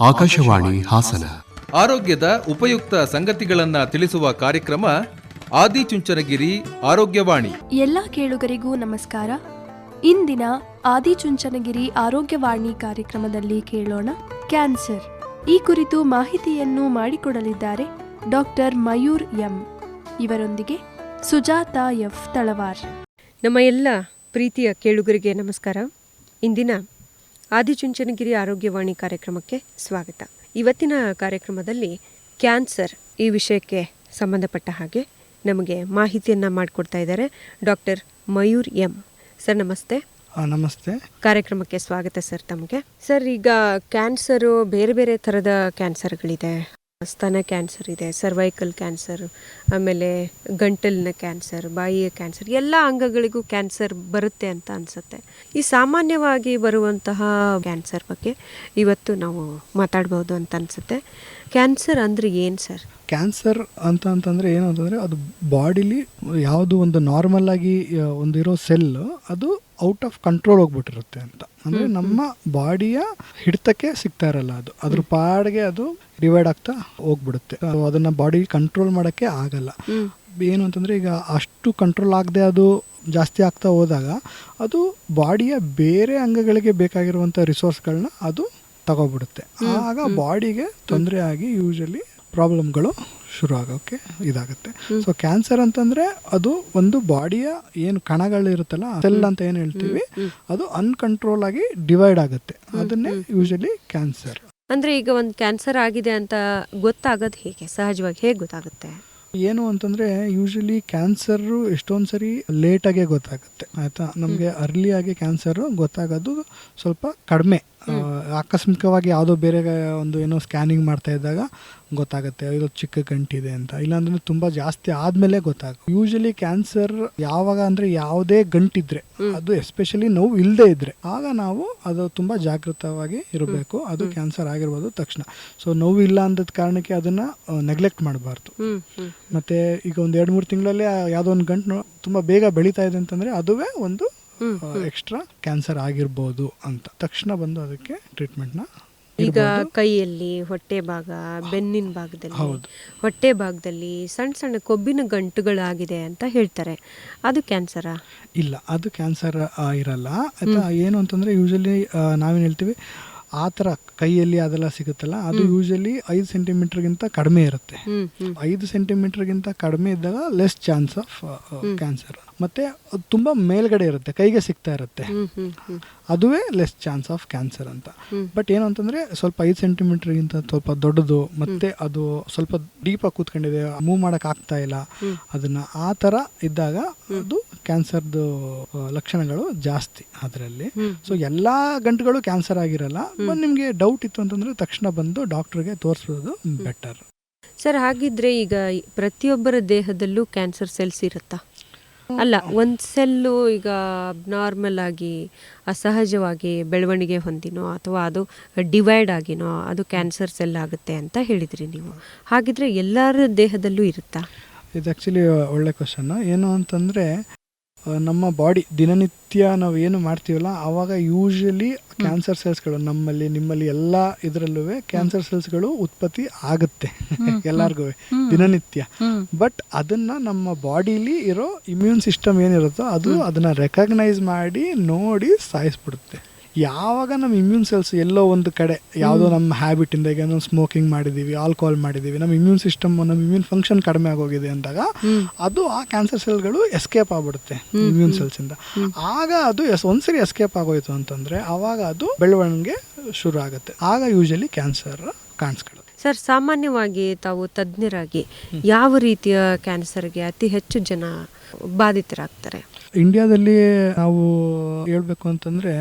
ಆಕಾಶವಾಣಿ ಹಾಸನ. ಆರೋಗ್ಯದ ಉಪಯುಕ್ತ ಸಂಗತಿಗಳನ್ನ ತಿಳಿಸುವ ಕಾರ್ಯಕ್ರಮ ಆದಿಚುಂಚನಗಿರಿ ಆರೋಗ್ಯವಾಣಿ. ಎಲ್ಲ ಕೇಳುಗರಿಗೂ ನಮಸ್ಕಾರ. ಇಂದಿನ ಆದಿಚುಂಚನಗಿರಿ ಆರೋಗ್ಯವಾಣಿ ಕಾರ್ಯಕ್ರಮದಲ್ಲಿ ಕೇಳೋಣ ಕ್ಯಾನ್ಸರ್. ಈ ಕುರಿತು ಮಾಹಿತಿಯನ್ನು ಮಾಡಿಕೊಡಲಿದ್ದಾರೆ ಡಾಕ್ಟರ್ ಮಯೂರ್ ಎಂ. ಇವರೊಂದಿಗೆ ಸುಜಾತಾ ಎಫ್ ತಳವಾರ್. ನಮ್ಮ ಎಲ್ಲ ಪ್ರೀತಿಯ ಕೇಳುಗರಿಗೆ ನಮಸ್ಕಾರ. ಇಂದಿನ ಆದಿಚುಂಚನಗಿರಿ ಆರೋಗ್ಯವಾಣಿ ಕಾರ್ಯಕ್ರಮಕ್ಕೆ ಸ್ವಾಗತ. ಇವತ್ತಿನ ಕಾರ್ಯಕ್ರಮದಲ್ಲಿ ಕ್ಯಾನ್ಸರ್ ಈ ವಿಷಯಕ್ಕೆ ಸಂಬಂಧಪಟ್ಟ ಹಾಗೆ ನಮಗೆ ಮಾಹಿತಿಯನ್ನು ಮಾಡಿಕೊಡ್ತಾ ಇದ್ದಾರೆ ಡಾಕ್ಟರ್ ಮಯೂರ್ ಎಂ. ಸರ್ ನಮಸ್ತೆ. ನಮಸ್ತೆ. ಕಾರ್ಯಕ್ರಮಕ್ಕೆ ಸ್ವಾಗತ ಸರ್ ತಮಗೆ. ಸರ್ ಈಗ ಕ್ಯಾನ್ಸರು ಬೇರೆ ಬೇರೆ ಥರದ ಕ್ಯಾನ್ಸರ್ಗಳಿದೆ. ಸ್ತನ ಕ್ಯಾನ್ಸರ್ ಇದೆ ಸರ್ವೈಕಲ್ ಕ್ಯಾನ್ಸರ್ ಆಮೇಲೆ ಗಂಟಲಿನ ಕ್ಯಾನ್ಸರ್, ಬಾಯಿಯ ಕ್ಯಾನ್ಸರ್, ಎಲ್ಲ ಅಂಗಗಳಿಗೂ ಕ್ಯಾನ್ಸರ್ ಬರುತ್ತೆ ಅಂತ ಅನಿಸುತ್ತೆ. ಈ ಸಾಮಾನ್ಯವಾಗಿ ಬರುವಂತಹ ಕ್ಯಾನ್ಸರ್ ಬಗ್ಗೆ ಇವತ್ತು ನಾವು ಮಾತಾಡ್ಬೋದು ಅಂತ ಅನಿಸುತ್ತೆ. ಕ್ಯಾನ್ಸರ್ ಅಂದರೆ ಏನು ಸರ್? ಕ್ಯಾನ್ಸರ್ ಅಂತ ಅಂತಂದರೆ ಏನು ಅಂತಂದ್ರೆ ಅದು ಬಾಡಿಲಿ ಯಾವುದು ಒಂದು ನಾರ್ಮಲ್ ಆಗಿ ಒಂದಿರೋ ಸೆಲ್ ಅದು ಔಟ್ ಆಫ್ ಕಂಟ್ರೋಲ್ ಹೋಗ್ಬಿಟ್ಟಿರುತ್ತೆ ಅಂತ. ಅಂದರೆ ನಮ್ಮ ಬಾಡಿಯ ಹಿಡಿತಕ್ಕೆ ಸಿಗ್ತಾ ಇರಲ್ಲ ಅದು. ಅದ್ರ ಪಾಡಿಗೆ ಅದು ಡಿವೈಡ್ ಆಗ್ತಾ ಹೋಗ್ಬಿಡುತ್ತೆ. ಅದು ಅದನ್ನ ಬಾಡಿ ಕಂಟ್ರೋಲ್ ಮಾಡೋಕ್ಕೆ ಆಗಲ್ಲ. ಏನು ಅಂತಂದರೆ ಈಗ ಅಷ್ಟು ಕಂಟ್ರೋಲ್ ಆಗದೆ ಅದು ಜಾಸ್ತಿ ಆಗ್ತಾ ಹೋದಾಗ ಅದು ಬಾಡಿಯ ಬೇರೆ ಅಂಗಗಳಿಗೆ ಬೇಕಾಗಿರುವಂಥ ರಿಸೋರ್ಸ್ಗಳನ್ನ ಅದು ತಗೋಬಿಡುತ್ತೆ. ಆಗ ಬಾಡಿಗೆ ತೊಂದರೆ ಆಗಿ ಯೂಶಲಿ ಪ್ರಾಬ್ಲಮ್ಗಳು ಶುರು ಆಗೋಕ್ಕೆ ಇದಾಗುತ್ತೆ ಸೊ ಕ್ಯಾನ್ಸರ್ ಅಂತಂದ್ರೆ ಅದು ಒಂದು ಬಾಡಿಯ ಏನು ಕಣಗಳಿರುತ್ತಲ್ಲ ಸೆಲ್ ಅಂತ ಏನು ಹೇಳ್ತೀವಿ ಅದು ಅನ್ಕಂಟ್ರೋಲ್ ಆಗಿ ಡಿವೈಡ್ ಆಗುತ್ತೆ. ಅದನ್ನೇ ಯೂಶಲಿ ಕ್ಯಾನ್ಸರ್ ಅಂದ್ರೆ ಈಗ ಒಂದು ಕ್ಯಾನ್ಸರ್ ಆಗಿದೆ ಅಂತ ಗೊತ್ತಾಗೋದು ಹೇಗೆ? ಸಹಜವಾಗಿ ಹೇಗೆ ಗೊತ್ತಾಗುತ್ತೆ? ಏನು ಅಂತಂದ್ರೆ ಯೂಶಲಿ ಕ್ಯಾನ್ಸರ್ ಎಷ್ಟೊಂದು ಸರಿ ಲೇಟಾಗೆ ಗೊತ್ತಾಗುತ್ತೆ. ಆಯ್ತಾ? ನಮಗೆ ಅರ್ಲಿಯಾಗಿ ಕ್ಯಾನ್ಸರ್ ಗೊತ್ತಾಗೋದು ಸ್ವಲ್ಪ ಕಡಿಮೆ. ಆಕಸ್ಮಿಕವಾಗಿ ಯಾವುದೋ ಬೇರೆ ಒಂದು ಏನೋ ಸ್ಕ್ಯಾನಿಂಗ್ ಮಾಡ್ತಾ ಇದ್ದಾಗ ಗೊತ್ತಾಗುತ್ತೆ ಇದು ಚಿಕ್ಕ ಗಂಟಿದೆ ಅಂತ. ಇಲ್ಲಾಂದ್ರೆ ತುಂಬ ಜಾಸ್ತಿ ಆದಮೇಲೆ ಗೊತ್ತಾಗುತ್ತೆ. ಯೂಶಲಿ ಕ್ಯಾನ್ಸರ್ ಯಾವಾಗ ಅಂದರೆ ಯಾವುದೇ ಗಂಟಿದ್ರೆ ಅದು ಎಸ್ಪೆಷಲಿ ನೋವು ಇಲ್ಲದೆ ಇದ್ರೆ ಆಗ ನಾವು ಅದು ತುಂಬ ಜಾಗೃತವಾಗಿ ಇರಬೇಕು. ಅದು ಕ್ಯಾನ್ಸರ್ ಆಗಿರ್ಬೋದು ತಕ್ಷಣ. ಸೊ ನೋವು ಇಲ್ಲ ಅಂದದ ಕಾರಣಕ್ಕೆ ಅದನ್ನು ನೆಗ್ಲೆಕ್ಟ್ ಮಾಡಬಾರ್ದು. ಮತ್ತೆ ಈಗ ಒಂದು ಎರಡು ಮೂರು ತಿಂಗಳಲ್ಲಿ ಯಾವುದೋ ಒಂದು ಗಂಟು ತುಂಬ ಬೇಗ ಬೆಳೀತಾ ಇದೆ ಅಂತಂದ್ರೆ ಅದುವೇ ಒಂದು ಎಕ್ಸ್ಟ್ರಾ ಕ್ಯಾನ್ಸರ್ ಆಗಿರ್ಬೋದು ಅಂತ. ತಕ್ಷಣ ಬಂದು ಅದಕ್ಕೆ ಟ್ರೀಟ್ಮೆಂಟ್ನ ಈಗ ಕೈಯಲ್ಲಿ ಹೊಟ್ಟೆ ಭಾಗ ಬೆನ್ನಿನ ಭಾಗದಲ್ಲಿ ಹೌದು. ಹೊಟ್ಟೆ ಭಾಗದಲ್ಲಿ ಸಣ್ಣ ಸಣ್ಣ ಕೊಬ್ಬಿನ ಗಂಟುಗಳಾಗಿದೆ ಅಂತ ಹೇಳ್ತಾರೆ. ಅದು ಕ್ಯಾನ್ಸರಾ ಇಲ್ಲ ಅದು ಕ್ಯಾನ್ಸರ್ ಇರಲ್ಲ. ಆಯ್ತಾ ಏನು ಅಂತಂದ್ರೆ ಯೂಶಲಿ ನಾವೇನು ಹೇಳ್ತೀವಿ ಆ ಥರ ಕೈಯಲ್ಲಿ ಅದೆಲ್ಲ ಸಿಗುತ್ತಲ್ಲ ಅದು ಯೂಶಲಿ ಐದು ಸೆಂಟಿಮೀಟರ್ಗಿಂತ ಕಡಿಮೆ ಇರುತ್ತೆ. ಐದು ಸೆಂಟಿಮೀಟರ್ಗಿಂತ ಕಡಿಮೆ ಇದ್ದಾಗ ಲೆಸ್ ಚಾನ್ಸ್ ಆಫ್ ಕ್ಯಾನ್ಸರ್ ಮತ್ತೆ ಅದು ತುಂಬ ಮೇಲ್ಗಡೆ ಇರುತ್ತೆ ಕೈಗೆ ಸಿಗ್ತಾ ಇರುತ್ತೆ. ಅದುವೇ ಲೆಸ್ ಚಾನ್ಸ್ ಆಫ್ ಕ್ಯಾನ್ಸರ್ ಅಂತ. ಬಟ್ ಏನು ಅಂತಂದ್ರೆ ಸ್ವಲ್ಪ ಐದು ಸೆಂಟಿಮೀಟರ್ಗಿಂತ ಸ್ವಲ್ಪ ದೊಡ್ಡದು ಮತ್ತೆ ಅದು ಸ್ವಲ್ಪ ಡೀಪಾಗಿ ಕೂತ್ಕೊಂಡಿದೆ ಮೂವ್ ಮಾಡಕ್ ಆಗ್ತಾ ಇಲ್ಲ ಅದನ್ನ ಆ ಥರ ಇದ್ದಾಗ ಅದು ಕ್ಯಾನ್ಸರ್ದು ಲಕ್ಷಣಗಳು ಜಾಸ್ತಿ ಅದರಲ್ಲಿ. ಸೊ ಎಲ್ಲಾ ಗಂಟುಗಳು ಕ್ಯಾನ್ಸರ್ ಆಗಿರಲ್ಲ ಬಟ್ ನಿಮಗೆ ಡೌಟ್ ಇತ್ತು ಅಂತಂದ್ರೆ ತಕ್ಷಣ ಬಂದು ಡಾಕ್ಟ್ರಿಗೆ ತೋರಿಸೋದು ಬೆಟರ್ ಸರ್ ಹಾಗಿದ್ರೆ ಈಗ ಪ್ರತಿಯೊಬ್ಬರ ದೇಹದಲ್ಲೂ ಕ್ಯಾನ್ಸರ್ ಸೆಲ್ಸ್ ಇರುತ್ತಾ? ಅಲ್ಲ, ಒಂದು ಸೆಲ್ಲು ಈಗ ನಾರ್ಮಲ್ ಆಗಿ ಅಸಹಜವಾಗಿ ಬೆಳವಣಿಗೆ ಹೊಂದಿನೋ ಅಥವಾ ಅದು ಡಿವೈಡ್ ಆಗಿನೋ ಅದು ಕ್ಯಾನ್ಸರ್ ಸೆಲ್ ಆಗುತ್ತೆ ಅಂತ ಹೇಳಿದ್ರಿ ನೀವು. ಹಾಗಿದ್ರೆ ಎಲ್ಲರ ದೇಹದಲ್ಲೂ ಇರುತ್ತಾ? ಇದು ಆ್ಯಕ್ಚುಲಿ ಒಳ್ಳೆ ಕ್ವಶನ್ ಏನು ಅಂತಂದರೆ ನಮ್ಮ ಬಾಡಿ ದಿನನಿತ್ಯ ನಾವು ಏನು ಮಾಡ್ತೀವಲ್ಲ ಆವಾಗ ಯೂಶಲಿ ಕ್ಯಾನ್ಸರ್ ಸೆಲ್ಸ್ಗಳು ನಮ್ಮಲ್ಲಿ ನಿಮ್ಮಲ್ಲಿ ಎಲ್ಲ ಇದರಲ್ಲೂ ಕ್ಯಾನ್ಸರ್ ಸೆಲ್ಸ್ಗಳು ಉತ್ಪತ್ತಿ ಆಗುತ್ತೆ. ಎಲ್ಲರಿಗೂ ದಿನನಿತ್ಯ. ಬಟ್ ಅದನ್ನ ನಮ್ಮ ಬಾಡಿಲಿ ಇರೋ ಇಮ್ಯೂನ್ ಸಿಸ್ಟಮ್ ಏನಿರುತ್ತೋ ಅದು ಅದನ್ನ ರೆಕಗ್ನೈಸ್ ಮಾಡಿ ನೋಡಿ ಸಾಯಿಸ್ಬಿಡುತ್ತೆ. ಯಾವಾಗ ನಮ್ಮ ಇಮ್ಯೂನ್ ಸೆಲ್ಸ್ ಎಲ್ಲೋ ಒಂದು ಕಡೆ ಯಾವುದೋ ನಮ್ಮ ಹ್ಯಾಬಿಟ್ ಇಂದ ಈಗ ನಾವು ಸ್ಮೋಕಿಂಗ್ ಮಾಡಿದ್ದೀವಿ ಆಲ್ಕೋಹಾಲ್ ಮಾಡಿದ್ದೀವಿ ನಮ್ಮ ಇಮ್ಯೂನ್ ಸಿಸ್ಟಮ್ ನಮ್ಮ ಇಮ್ಯೂನ್ ಫಂಕ್ಷನ್ ಕಡಿಮೆ ಆಗೋಗಿದೆ ಅಂದಾಗ ಅದು ಆ ಕ್ಯಾನ್ಸರ್ ಸೆಲ್ಗಳು ಎಸ್ಕೇಪ್ ಆಗ್ಬಿಡುತ್ತೆ ಇಮ್ಯೂನ್ ಸೆಲ್ಸ್ ಇಂದ. ಆಗ ಅದು ಎಸ್ ಒಂದ್ಸರಿ ಎಸ್ಕೇಪ್ ಆಗೋಯ್ತು ಅಂತಂದ್ರೆ ಆವಾಗ ಅದು ಬೆಳವಣಿಗೆ ಶುರು ಆಗುತ್ತೆ. ಆಗ ಯೂಶಲಿ ಕ್ಯಾನ್ಸರ್ ಕಾಣಿಸ್ಕೊಳ್ಳುತ್ತೆ ಸರ್ ಸಾಮಾನ್ಯವಾಗಿ ತಾವು ತಜ್ಞರಾಗಿ ಯಾವ ರೀತಿಯ ಕ್ಯಾನ್ಸರ್ಗೆ ಅತಿ ಹೆಚ್ಚು ಜನ ಬಾಧಿತರಾಗ್ತಾರೆ? ಇಂಡಿಯಾದಲ್ಲಿ ನಾವು ಹೇಳಬೇಕು ಅಂತಂದ್ರೆ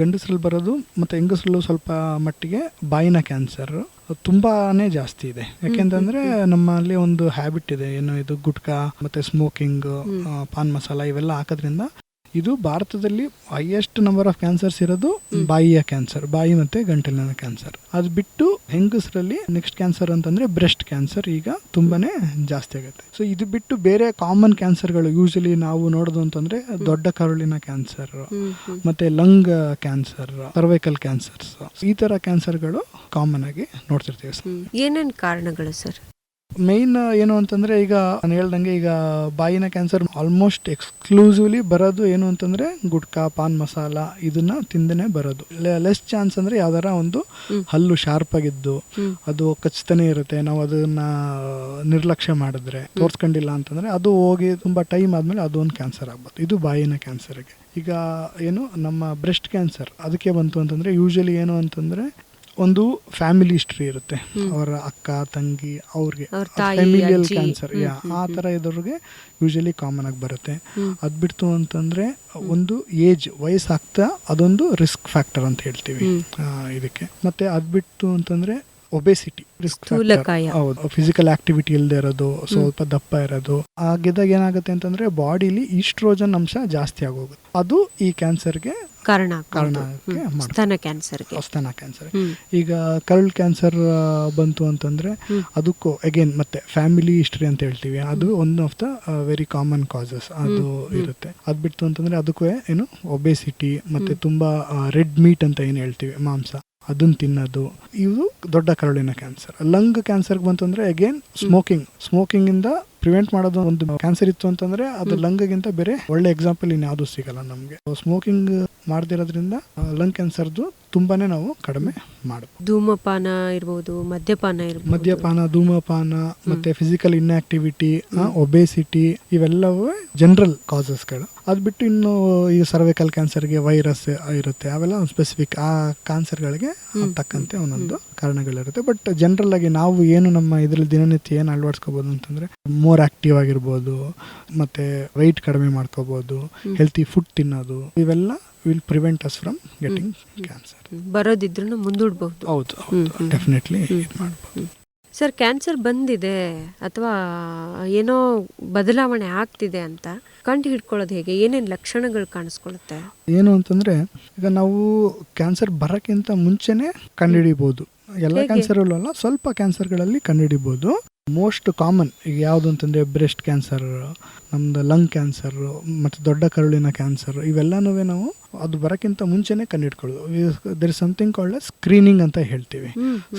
ಗಂಡಸರಲ್ಲಿ ಬರೋದು ಮತ್ತೆ ಹೆಂಗಸರಲ್ಲೂ ಸ್ವಲ್ಪ ಮಟ್ಟಿಗೆ ಬಾಯಿನ ಕ್ಯಾನ್ಸರ್ ತುಂಬಾನೇ ಜಾಸ್ತಿ ಇದೆ. ಯಾಕೆಂತಂದ್ರೆ ನಮ್ಮಲ್ಲಿ ಒಂದು ಹ್ಯಾಬಿಟ್ ಇದೆ ಏನು ಇದು ಗುಟ್ಕಾ ಮತ್ತೆ ಸ್ಮೋಕಿಂಗ್ ಪಾನ್ ಮಸಾಲ ಇವೆಲ್ಲ ಹಾಕೋದ್ರಿಂದ ಇದು ಭಾರತದಲ್ಲಿ ಹೈಯೆಸ್ಟ್ ನಂಬರ್ ಆಫ್ ಕ್ಯಾನ್ಸರ್ಸ್ ಇರೋದು ಬಾಯಿಯ ಕ್ಯಾನ್ಸರ್ ಬಾಯಿ ಮತ್ತೆ ಗಂಟಲಿನ ಕ್ಯಾನ್ಸರ್ ಅದು ಬಿಟ್ಟು ಹೆಂಗಸರಲ್ಲಿ ನೆಕ್ಸ್ಟ್ ಕ್ಯಾನ್ಸರ್ ಅಂತಂದ್ರೆ ಬ್ರೆಸ್ಟ್ ಕ್ಯಾನ್ಸರ್ ಈಗ ತುಂಬಾನೇ ಜಾಸ್ತಿ ಆಗುತ್ತೆ. ಸೊ ಇದು ಬಿಟ್ಟು ಬೇರೆ ಕಾಮನ್ ಕ್ಯಾನ್ಸರ್ಗಳು ಯೂಶಲಿ ನಾವು ನೋಡೋದು ಅಂತಂದ್ರೆ ದೊಡ್ಡ ಕರುಳಿನ ಕ್ಯಾನ್ಸರ್ ಮತ್ತೆ ಲಂಗ್ ಕ್ಯಾನ್ಸರ್ ಸರ್ವೈಕಲ್ ಕ್ಯಾನ್ಸರ್ಸ್ ಈ ತರ ಕ್ಯಾನ್ಸರ್ಗಳು ಕಾಮನ್ ಆಗಿ ನೋಡ್ತಿರ್ತೀವಿ ಸರ್. ಏನೇನು ಕಾರಣಗಳು ಸರ್? ಮೈನ್ ಏನು ಅಂತಂದ್ರೆ ಈಗ ನಾನು ಹೇಳ್ದಂಗೆ ಈಗ ಬಾಯಿನ ಕ್ಯಾನ್ಸರ್ ಆಲ್ಮೋಸ್ಟ್ ಎಕ್ಸ್ಕ್ಲೂಸಿವ್ಲಿ ಬರೋದು ಏನು ಅಂತಂದ್ರೆ ಗುಟ್ಕಾ ಪಾನ್ ಮಸಾಲ ಇದನ್ನ ತಿಂದನೆ ಬರೋದು. ಲೆಸ್ ಚಾನ್ಸ್ ಅಂದ್ರೆ ಯಾವ್ದಾರ ಒಂದು ಹಲ್ಲು ಶಾರ್ಪ್ ಆಗಿದ್ದು ಅದು ಕಚ್ತಾನೆ ಇರುತ್ತೆ. ನಾವು ಅದನ್ನ ನಿರ್ಲಕ್ಷ್ಯ ಮಾಡಿದ್ರೆ ತೋರ್ಸ್ಕೊಂಡಿಲ್ಲ ಅಂತಂದ್ರೆ ಅದು ಹೋಗಿ ತುಂಬಾ ಟೈಮ್ ಆದ್ಮೇಲೆ ಅದು ಒಂದು ಕ್ಯಾನ್ಸರ್ ಆಗ್ಬೋದು. ಇದು ಬಾಯಿನ ಕ್ಯಾನ್ಸರ್ಗೆ ಈಗ ಏನು ನಮ್ಮ ಬ್ರೆಸ್ಟ್ ಕ್ಯಾನ್ಸರ್ ಅದಕ್ಕೆ ಬಂತು ಅಂತಂದ್ರೆ ಯೂಶಲಿ ಏನು ಅಂತಂದ್ರೆ ಒಂದು ಫ್ಯಾಮಿಲಿ ಹಿಸ್ಟ್ರಿ ಇರುತ್ತೆ. ಅವರ ಅಕ್ಕ ತಂಗಿ ಅವ್ರಿಗೆ. ಅಜ್ಜಿ. ಕ್ಯಾನ್ಸರ್ ಯಾ ಆ ಥರ ಇದ್ದವ್ರಿಗೆ ಯೂಶಲಿ ಕಾಮನ್ ಆಗಿ ಬರುತ್ತೆ. ಅದು ಬಿಡ್ತು ಅಂತಂದ್ರೆ ಒಂದು ಏಜ್ ವಯಸ್ಸಾಗ್ತಾ ಅದೊಂದು ರಿಸ್ಕ್ ಫ್ಯಾಕ್ಟರ್ ಅಂತ ಹೇಳ್ತೀವಿ. ಇದಕ್ಕೆ. ಮತ್ತೆ ಅದು ಬಿಟ್ಟು ಅಂತಂದ್ರೆ ಒಬೆಸಿಟಿ ರಿಸ್ಕ್. ಹೌದು. ಫಿಸಿಕಲ್ ಆಕ್ಟಿವಿಟಿ ಇಲ್ಲದೆ ಇರೋದು ಸ್ವಲ್ಪ ದಪ್ಪ ಇರೋದು. ಆಗಿದ್ದಾಗ ಏನಾಗುತ್ತೆ ಅಂತಂದ್ರೆ ಬಾಡಿಲಿ ಈಸ್ಟ್ರೋಜನ್ ಅಂಶ ಜಾಸ್ತಿ ಆಗೋಗುತ್ತೆ. ಅದು ಈ ಕ್ಯಾನ್ಸರ್ಗೆ ಕಾರಣ ಕಾರಣ. ಆಗಕ್ಕೆ. ಸ್ತನ ಕ್ಯಾನ್ಸರ್ಗೆ. ಸ್ತನ ಕ್ಯಾನ್ಸರ್. ಈಗ ಕರಳ್ ಕ್ಯಾನ್ಸರ್ ಬಂತು ಅಂತಂದ್ರೆ ಅದಕ್ಕೂ ಅಗೇನ್ ಮತ್ತೆ ಫ್ಯಾಮಿಲಿ ಹಿಸ್ಟ್ರಿ ಅಂತ ಹೇಳ್ತೀವಿ. ಅದು one of the very common causes ಅದು ಇರುತ್ತೆ. ಅದ್ ಬಿಟ್ಟು ಅಂತಂದ್ರೆ ಅದಕ್ಕೂ ಏನು ಒಬೆಸಿಟಿ ಮತ್ತೆ ತುಂಬಾ ರೆಡ್ ಮೀಟ್ ಅಂತ ಏನು ಹೇಳ್ತೀವಿ ಮಾಂಸ. ಅದನ್ನ ತಿನ್ನೋದು. ಇವು ದೊಡ್ಡ ಕರುಳಿನ ಕ್ಯಾನ್ಸರ್. ಲಂಗ್ ಕ್ಯಾನ್ಸರ್ ಬಂತಂದ್ರೆ ಅಗೇನ್ ಸ್ಮೋಕಿಂಗ್ ಸ್ಮೋಕಿಂಗ್ ಇಂದ ಪ್ರಿವೆಂಟ್ ಮಾಡೋದು ಒಂದು ಕ್ಯಾನ್ಸರ್ ಇತ್ತು ಅಂತಂದ್ರೆ ಅದು ಲಂಗ್ಗಿಂತ ಬೇರೆ ಒಳ್ಳೆ ಎಕ್ಸಾಂಪಲ್ ಇನ್ಯಾವುದು ಸಿಗಲ್ಲ ನಮಗೆ. ಸ್ಮೋಕಿಂಗ್ ಮಾಡದಿರೋದ್ರಿಂದ ಲಂಗ್ ಕ್ಯಾನ್ಸರ್ದು ತುಂಬಾನೇ ನಾವು ಕಡಿಮೆ ಮಾಡಬಹುದು ಧೂಮಪಾನ ಇರ್ಬೋದು ಮದ್ಯಪಾನ ಇರ್ಬೋದು. ಮದ್ಯಪಾನ ಧೂಮಪಾನ ಮತ್ತೆ ಫಿಸಿಕಲ್ ಇನ್ಆಕ್ಟಿವಿಟಿ ಒಬೇಸಿಟಿ ಇವೆಲ್ಲವೂ ಜನರಲ್ ಕಾಸಸ್ಗಳು ಅದು ಬಿಟ್ಟು ಇನ್ನು ಈ ಸರ್ವೈಕಲ್ ಕ್ಯಾನ್ಸರ್ಗೆ ವೈರಸ್ ಇರುತ್ತೆ. ಅವೆಲ್ಲ ಒಂದು ಸ್ಪೆಸಿಫಿಕ್ ಆ ಕ್ಯಾನ್ಸರ್ಗಳಿಗೆ ತಕ್ಕಂತೆ ಒಂದೊಂದು ಕಾರಣಗಳಿರುತ್ತೆ. ಬಟ್ ಜನರಲ್ ಆಗಿ ನಾವು ಏನು ನಮ್ಮ ಇದರಲ್ಲಿ ದಿನನಿತ್ಯ ಏನು ಅಳವಡಿಸ್ಕೋಬಹುದು ಅಂತಂದ್ರೆ ಮೋರ್ ಆಕ್ಟಿವ್ ಆಗಿರ್ಬೋದು ಮತ್ತೆ ವೆಯ್ಟ್ ಕಡಿಮೆ ಮಾಡ್ಕೋಬಹುದು ಹೆಲ್ತಿ ಫುಡ್ ತಿನ್ನೋದು ಇವೆಲ್ಲ will prevent us from getting cancer ಬರೋದಿದ್ರೂ ಮುಂದೂಡ್ಬಹುದು. ಹೌದು ಹೌದು. ಡೆಫಿನೆಟ್ಲಿ ಇದು ಮಾಡ್ಬೋದು. ಸರ್ ಕ್ಯಾನ್ಸರ್ ಬಂದಿದೆ ಅಥವಾ ಏನೋ ಬದಲಾವಣೆ ಆಗ್ತಿದೆ ಅಂತ ಕಂಡು ಹಿಡ್ಕೊಳ್ಳೋದು ಹೇಗೆ? ಏನೇನು ಲಕ್ಷಣಗಳು ಕಾಣಿಸ್ಕೊಳ್ಳುತ್ತೆ? ಏನು ಅಂತಂದ್ರೆ ಈಗ ನಾವು ಕ್ಯಾನ್ಸರ್ ಬರೋಕ್ಕಿಂತ ಮುಂಚೆನೆ ಕಂಡುಹಿಡಿಬಹುದು ಎಲ್ಲ ಕ್ಯಾನ್ಸರ್ ಅಲ್ಲ ಸ್ವಲ್ಪ ಕ್ಯಾನ್ಸರ್ಗಳಲ್ಲಿ ಕಂಡುಹಿಡಿಬೋದು ಮೋಸ್ಟ್ ಕಾಮನ್ ಈಗ ಯಾವುದು ಅಂತಂದರೆ ಬ್ರೆಸ್ಟ್ ಕ್ಯಾನ್ಸರ್ ನಮ್ದು ಲಂಗ್ ಕ್ಯಾನ್ಸರ್ ಮತ್ತು ದೊಡ್ಡ ಕರುಳಿನ ಕ್ಯಾನ್ಸರ್ ಇವೆಲ್ಲನೂ ನಾವು ಅದು ಬರೋಕ್ಕಿಂತ ಮುಂಚೆನೆ ಕಂಡುಹಿಡ್ಕೊಳ್ಳೋದು there is something called screening ಅಂತ ಹೇಳ್ತೀವಿ.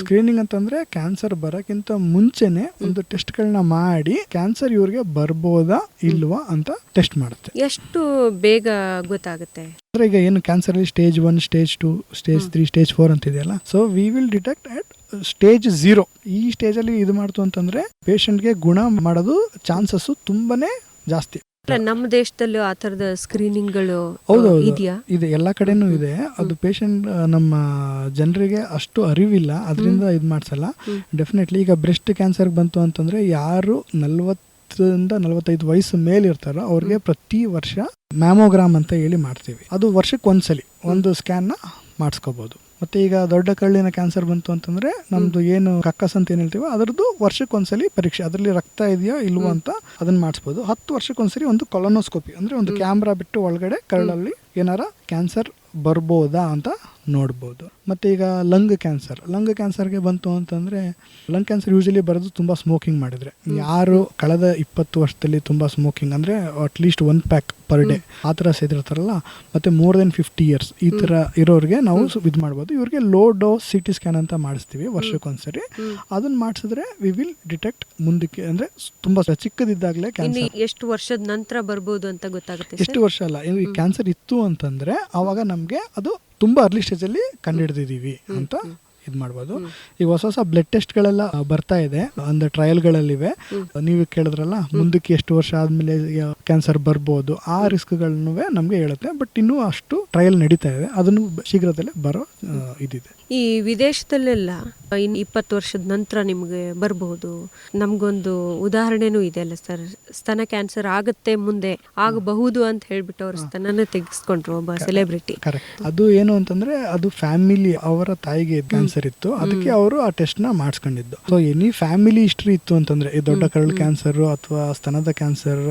ಸ್ಕ್ರೀನಿಂಗ್ ಅಂತಂದರೆ ಕ್ಯಾನ್ಸರ್ ಬರೋಕ್ಕಿಂತ ಮುಂಚೆನೆ ಒಂದು ಟೆಸ್ಟ್ಗಳನ್ನ ಮಾಡಿ ಕ್ಯಾನ್ಸರ್ ಇವ್ರಿಗೆ ಬರ್ಬೋದಾ ಇಲ್ವಾ ಅಂತ ಟೆಸ್ಟ್ ಮಾಡುತ್ತೆ. ಎಷ್ಟು ಬೇಗ ಗೊತ್ತಾಗುತ್ತೆ? ಅಂದರೆ ಈಗ ಏನು cancer stage one stage two stage three stage four ಅಂತ ಇದೆಯಲ್ಲ so we will detect at stage zero. ಈ ಸ್ಟೇಜಲ್ಲಿ ಇದು ಮಾಡ್ತು ಅಂತಂದ್ರೆ ಪೇಷಂಟ್ಗೆ ಗುಣ ಮಾಡೋದು ಚಾನ್ಸಸ್ ತುಂಬಾನೇ ಜಾಸ್ತಿ. ನಮ್ಮ ದೇಶದಲ್ಲೂ ಆ ತರದ ಸ್ಕ್ರೀನಿಂಗ್ಗಳು ಹೌದು ಇದೆಯಾ? ಇದೆ ಎಲ್ಲ ಕಡೆನೂ ಇದೆ. ಅದು ಪೇಷಂಟ್ ನಮ್ಮ ಜನರಿಗೆ ಅಷ್ಟು ಅರಿವಿಲ್ಲ ಅದರಿಂದ ಇದು ಮಾಡಿಸಲ್ಲ. ಡೆಫಿನೆಟ್ಲಿ ಈಗ ಬ್ರೆಸ್ಟ್ ಕ್ಯಾನ್ಸರ್ ಬಂತು ಅಂತಂದ್ರೆ ಯಾರು ನಲ್ವತ್ತರಿಂದ ನಲವತ್ತೈದು ವಯಸ್ಸು ಮೇಲಿರ್ತಾರೋ ಅವ್ರಿಗೆ ಪ್ರತಿ ವರ್ಷ ಮ್ಯಾಮೋಗ್ರಾಮ್ ಅಂತ ಹೇಳಿ ಮಾಡ್ತೀವಿ. ಅದು ವರ್ಷಕ್ಕೆ ಒಂದ್ಸಲಿ ಒಂದು ಸ್ಕ್ಯಾನ್ನ ಮಾಡಿಸ್ಕೋಬಹುದು ಮತ್ತೆ ಈಗ ದೊಡ್ಡ ಕಳ್ಳಿನ ಕ್ಯಾನ್ಸರ್ ಬಂತು ಅಂತಂದ್ರೆ ನಮ್ದು ಏನು ಕಕ್ಕಸ್ ಅಂತ ಏನ್ ಹೇಳ್ತೀವೋ ಅದರದ್ದು ವರ್ಷಕ್ಕೆ ಒಂದ್ಸಲಿ ಪರೀಕ್ಷೆ. ಅದರಲ್ಲಿ ರಕ್ತ ಇದೆಯೋ ಇಲ್ವೋ ಅಂತ ಅದನ್ನ ಮಾಡಿಸ್ಬೋದು. ಹತ್ತು ವರ್ಷಕ್ಕೆ ಒಂದ್ಸರಿ ಒಂದು ಕೊಲೊನೋಸ್ಕೋಪಿ ಅಂದ್ರೆ ಒಂದು ಕ್ಯಾಮ್ರಾ ಬಿಟ್ಟು ಒಳಗಡೆ ಕರಳಲ್ಲಿ ಏನಾರ ಕ್ಯಾನ್ಸರ್ ಬರ್ಬೋದಾ ಅಂತ ನೋಡ್ಬೋದು. ಮತ್ತೆ ಈಗ ಲಂಗ್ ಕ್ಯಾನ್ಸರ್ ಲಂಗ್ ಕ್ಯಾನ್ಸರ್ಗೆ ಬಂತು ಅಂತಂದ್ರೆ ಲಂಗ್ ಕ್ಯಾನ್ಸರ್ ಯೂಶಲಿ ಬರೋದು ತುಂಬಾ ಸ್ಮೋಕಿಂಗ್ ಮಾಡಿದ್ರೆ. ಯಾರು ಕಳೆದ ಇಪ್ಪತ್ತು ವರ್ಷದಲ್ಲಿ ತುಂಬಾ ಸ್ಮೋಕಿಂಗ್ ಅಂದ್ರೆ ಅಟ್ಲೀಸ್ಟ್ ಒಂದು ಪ್ಯಾಕ್ ಪರ್ ಡೇ ಆ ಥರ ಸೇದಿರ್ತಾರಲ್ಲ ಮತ್ತೆ ಮೋರ್ ದೆನ್ ಫಿಫ್ಟಿ ಇಯರ್ಸ್ ಈ ಥರ ಇರೋರಿಗೆ ನಾವು ಇದು ಮಾಡ್ಬೋದು. ಇವ್ರಿಗೆ low dose C T scan ಅಂತ ಮಾಡಿಸ್ತೀವಿ ವರ್ಷಕ್ಕೊಂದ್ಸರಿ. ಅದನ್ನು ಮಾಡಿಸಿದ್ರೆ ವಿ ವಿಲ್ ಡಿಟೆಕ್ಟ್ ಮುಂದಕ್ಕೆ ಅಂದ್ರೆ ತುಂಬ ಚಿಕ್ಕದಿದ್ದಾಗಲೇ ಕ್ಯಾನ್ಸರ್ ಎಷ್ಟು ವರ್ಷದ ನಂತರ ಬರ್ಬೋದು ಅಂತ ಗೊತ್ತಾಗುತ್ತೆ ಎಷ್ಟು ವರ್ಷ ಅಲ್ಲ ಈ ಕ್ಯಾನ್ಸರ್ ಇತ್ತು ಅಂತಂದರೆ ಆವಾಗ ನಮಗೆ ಅದು ತುಂಬ ಅರ್ಲಿ ಸ್ಟೇಜಲ್ಲಿ ಕಂಡುಹಿಡ್ದಿದ್ದೀವಿ ಅಂತ ಇದು ಮಾಡ್ಬೋದು. ಈಗ ಹೊಸ ಹೊಸ ಬ್ಲಡ್ ಟೆಸ್ಟ್ಗಳೆಲ್ಲ ಬರ್ತಾ ಇದೆ ಅಂದ್ರೆ ಟ್ರಯಲ್ಗಳಲ್ಲಿವೆ ನೀವು ಕೇಳಿದ್ರಲ್ಲ ಮುಂದಕ್ಕೆ ಎಷ್ಟು ವರ್ಷ ಆದ್ಮೇಲೆ ಕ್ಯಾನ್ಸರ್ ಬರ್ಬೋದು ಆ ರಿಸ್ಕ್ಗಳನ್ನು ನಮಗೆ ಹೇಳುತ್ತೆ. ಬಟ್ ಇನ್ನೂ ಅಷ್ಟು ಟ್ರಯಲ್ ನಡೀತಾ ಇದೆ. ಅದನ್ನು ಶೀಘ್ರದಲ್ಲೇ ಬರೋ ಇದಿದೆ. ಈ ವಿದೇಶದಲ್ಲೆಲ್ಲ ಇನ್ನು ಇಪ್ಪತ್ತು ವರ್ಷದ ನಂತರ ನಿಮಗೆ ಬರಬಹುದು ನಮಗೊಂದು ಉದಾಹರಣೆನೂ ಇದೆ ಅಲ್ಲ ಸರ್. ಸ್ತನ ಕ್ಯಾನ್ಸರ್ ಆಗುತ್ತೆ ಮುಂದೆ ಆಗಬಹುದು ಅಂತ ಹೇಳ್ಬಿಟ್ಟು ಅವ್ರ ಸ್ತನನ ತೆಗೆಸ್ಕೊಂಡ್ರು ಒಬ್ಬ ಸೆಲೆಬ್ರಿಟಿ ಅದು ಏನು ಅಂತಂದ್ರೆ ಅದು ಫ್ಯಾಮಿಲಿ ಅವರ ತಾಯಿಗೆ ಕ್ಯಾನ್ಸರ್ ಇತ್ತು. ಅದಕ್ಕೆ ಅವರು ಆ ಟೆಸ್ಟ್ನ ಮಾಡಿಸ್ಕೊಂಡಿದ್ದು. ಸೊ ಎನಿ ಫ್ಯಾಮಿಲಿ ಹಿಸ್ಟ್ರಿ ಇತ್ತು ಅಂತಂದ್ರೆ ಈ ದೊಡ್ಡ ಕರಳು ಕ್ಯಾನ್ಸರ್ ಅಥವಾ ಸ್ತನದ ಕ್ಯಾನ್ಸರ್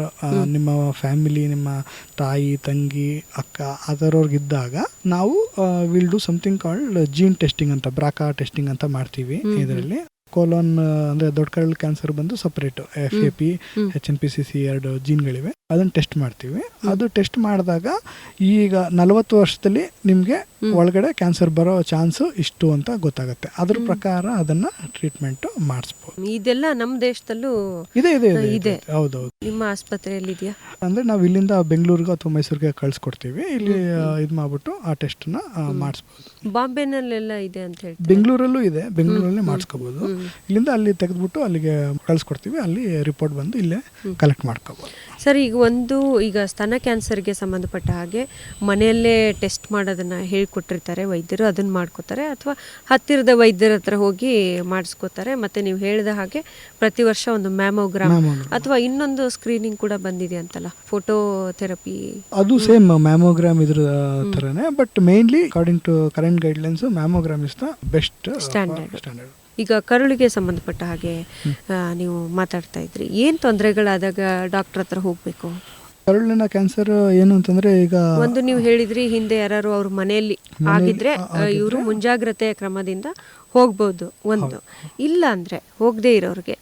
ನಿಮ್ಮ ಫ್ಯಾಮಿಲಿ ನಿಮ್ಮ ತಾಯಿ ತಂಗಿ ಅಕ್ಕ ಅದರವ್ರಿಗಿದ್ದಾಗ ನಾವು will do something called gene testing ಅಂತ ಬ್ರಾಕಾ ಟೆಸ್ಟಿಂಗ್ ಅಂತ ಮಾಡ್ತೀವಿ ಇದರಲ್ಲಿ. ಕೋಲೋನ್ ಅಂದ್ರೆ ದೊಡ್ಡ ಕರಳು ಕ್ಯಾನ್ಸರ್ ಬಂದು separate F A P H N P C C ಎರಡು ಜೀನ್ಗಳಿವೆ ಅದನ್ನ ಟೆಸ್ಟ್ ಮಾಡ್ತೀವಿ. ಅದು ಟೆಸ್ಟ್ ಮಾಡಿದಾಗ ಈಗ ನಲವತ್ತು ವರ್ಷದಲ್ಲಿ ನಿಮಗೆ ಒಳಗಡೆ ಕ್ಯಾನ್ಸರ್ ಬರೋ ಚಾನ್ಸ್ ಇಷ್ಟು ಅಂತ ಗೊತ್ತಾಗುತ್ತೆ. ಅದ್ರ ಪ್ರಕಾರ ಅದನ್ನ ಟ್ರೀಟ್ಮೆಂಟ್ ಮಾಡಿಸ್ಬೋದು. ಇದೆಲ್ಲ ನಮ್ಮ ದೇಶದಲ್ಲೂ ಇದೆ ಇದೆ ಇದೆ, ಹೌದೌದು. ನಿಮ್ಮ ಆಸ್ಪತ್ರೆಯಲ್ಲಿ ಇದೆಯಾ ಅಂದ್ರೆ ನಾವು ಇಲ್ಲಿಂದ ಬೆಂಗಳೂರಿಗೆ ಅಥವಾ ಮೈಸೂರಿಗೆ ಕಳ್ಸಿಕೊಡ್ತೀವಿ. ಇಲ್ಲಿ ಇದು ಮಾಡ್ಬಿಟ್ಟು ಆ ಟೆಸ್ಟ್ನ ಮಾಡಿಸ್ಬೋದು. ಬಾಂಬೆನಲ್ಲೆಲ್ಲ ಇದೆ ಅಂತ ಹೇಳಿ ಬೆಂಗಳೂರಲ್ಲೂ ಇದೆ. ಬೆಂಗಳೂರಲ್ಲಿ ಮಾಡಿಸ್ಕೋಬಹುದು ಇಲ್ಲಿಂದ ಅಲ್ಲಿ ತೆಗೆದ್ಬಿಟ್ಟು ಅಲ್ಲಿಗೆ ಕಳಿಸ್ಕೊಡ್ತೀವಿ. ಅಲ್ಲಿ ರಿಪೋರ್ಟ್ ಬಂದು ಇಲ್ಲೇ ಕಲೆಕ್ಟ್ ಮಾಡ್ಕೋಬೋದು. ಸರ್ ಈಗ ಒಂದು ಈಗ ಸ್ತನ ಕ್ಯಾನ್ಸರ್ಗೆ ಸಂಬಂಧಪಟ್ಟ ಹಾಗೆ ಮನೆಯಲ್ಲೇ ಟೆಸ್ಟ್ ಮಾಡೋದನ್ನ ಹೇಳಿಕೊಟ್ಟಿರ್ತಾರೆ. ವೈದ್ಯರು ಅದನ್ನ ಮಾಡ್ಕೋತಾರೆ ಅಥವಾ ಹತ್ತಿರದ ವೈದ್ಯರ ಹತ್ರ ಹೋಗಿ ಮಾಡಿಸ್ಕೋತಾರೆ. ಮತ್ತೆ ನೀವು ಹೇಳಿದ ಹಾಗೆ ಪ್ರತಿ ವರ್ಷ ಒಂದು ಮ್ಯಾಮೋಗ್ರಾಮ್. ಅಥವಾ ಇನ್ನೊಂದು ಸ್ಕ್ರೀನಿಂಗ್ ಕೂಡ ಬಂದಿದೆ ಅಂತಲ್ಲ? ಫೋಟೋ ಥೆರಪಿ ಅದು ಸೇಮ್ ಮ್ಯಾಮೋಗ್ರಾಮ್ ಇದ್ರ ಥರನೇ but mainly according to current guidelines mammogram is the best standard standard ಈಗ ಕರುಳಿಗೆ ಸಂಬಂಧಪಟ್ಟ ಹಾಗೆ ನೀವು ಮಾತಾಡ್ತಾ ಇದ್ರಿ. ಏನು ತೊಂದರೆಗಳಾದಾಗ ಡಾಕ್ಟರ್ ಹತ್ರ ಹೋಗಬೇಕು? ಕರುಳಿನ ಕ್ಯಾನ್ಸರ್ ಏನು ಅಂತಂದ್ರೆ ಈಗ ಒಂದು ನೀವು ಹೇಳಿದ್ರಿ ಹಿಂದೆ ಯಾರು ಅವ್ರ ಮನೆಯಲ್ಲಿ ಆಗಿದ್ರೆ ಇವರು ಮುಂಜಾಗ್ರತೆ ಕ್ರಮದಿಂದ ಹೋಗ್ಬೋದು ಒಂದು. ಇಲ್ಲ ಅಂದ್ರೆ ಹೋಗದೆ ಇರೋರಿಗೆ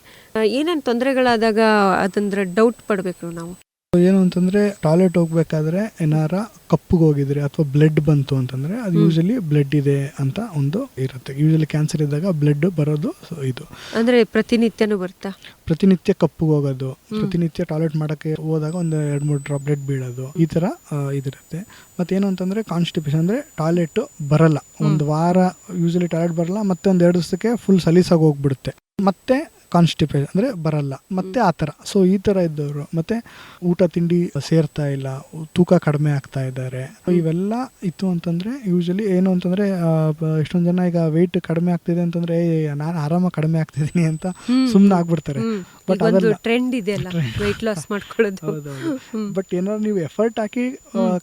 ಏನೇನು ತೊಂದರೆಗಳಾದಾಗ ಅದಂದ್ರೆ ಡೌಟ್ ಪಡಬೇಕು ನಾವು? ಏನು ಅಂತಂದ್ರೆ ಟಾಯ್ಲೆಟ್ ಹೋಗ್ಬೇಕಾದ್ರೆ ಏನಾರ ಕಪ್ಪಗೆ ಹೋಗಿದ್ರೆ ಅಥವಾ ಬ್ಲಡ್ ಬಂತು ಅಂತಂದ್ರೆ ಅದು ಯೂಶಲಿ ಬ್ಲಡ್ ಇದೆ ಅಂತ ಒಂದು ಇರುತ್ತೆ. ಯೂಶಲಿ ಕ್ಯಾನ್ಸರ್ ಇದ್ದಾಗ ಬ್ಲಡ್ ಬರೋದು so ಇದು. ಅಂದ್ರೆ ಪ್ರತಿನಿತ್ಯನೂ ಬರ್ತಾ? ಪ್ರತಿನಿತ್ಯ ಕಪ್ಪಗೆ ಹೋಗೋದು. ಪ್ರತಿನಿತ್ಯ ಟಾಯ್ಲೆಟ್ ಮಾಡಕ್ಕೆ ಹೋದಾಗ ಒಂದು ಎರಡು ಮೂರು ಡ್ರಾಪ್ ಬ್ಲಡ್ ಬೀಳೋದು. ಈ ತರ ಆ, ಇದಿರುತ್ತೆ. ಮತ್ತೇನು ಅಂತಂದ್ರೆ ಕಾನ್ಸ್ಟಿಪೇಷನ್ ಅಂದ್ರೆ ಟಾಯ್ಲೆಟ್ ಬರಲ್ಲ. ಒಂದು ವಾರ ಯೂಶಲಿ ಟಾಯ್ಲೆಟ್ ಬರಲ್ಲ ಮತ್ತೆ ಒಂದ್ ಎರಡು ದಿವಸಕ್ಕೆ ಫುಲ್ ಸಲೀಸಾಗಿ ಹೋಗ್ಬಿಡುತ್ತೆ. ಮತ್ತೆ ಕಾನ್ಸ್ಟಿಪೇಷನ್ ಅಂದ್ರೆ ಬರಲ್ಲ. ಮತ್ತೆ ಆ ಥರ. ಸೊ ಈ ಥರ ಇದ್ದವರು ಮತ್ತೆ ಊಟ ತಿಂಡಿ ಸೇರ್ತಾ ಇಲ್ಲ ತೂಕ ಕಡಿಮೆ ಆಗ್ತಾ ಇದ್ದಾರೆ. ಇವೆಲ್ಲ ಇತ್ತು ಅಂತಂದ್ರೆ ಯೂಶಲಿ ಏನು ಅಂತಂದ್ರೆ ಎಷ್ಟೊಂದು ಜನ ಈಗ ವೆಯ್ಟ್ ಕಡಿಮೆ ಆಗ್ತಿದೆ ಅಂತಂದ್ರೆ ನಾನು ಆರಾಮ ಕಡಿಮೆ ಆಗ್ತಿದ್ದೀನಿ ಅಂತ ಸುಮ್ಮನೆ ಆಗ್ಬಿಡ್ತಾರೆ. ಬಟ್ ಟ್ರೆಂಡ್ ಇದೆ ವೆಯ್ಟ್ ಲಾಸ್ ಮಾಡ್ಕೊಳ್ಳೋದು. ಬಟ್ ಏನಾದ್ರು ನೀವು ಎಫರ್ಟ್ ಹಾಕಿ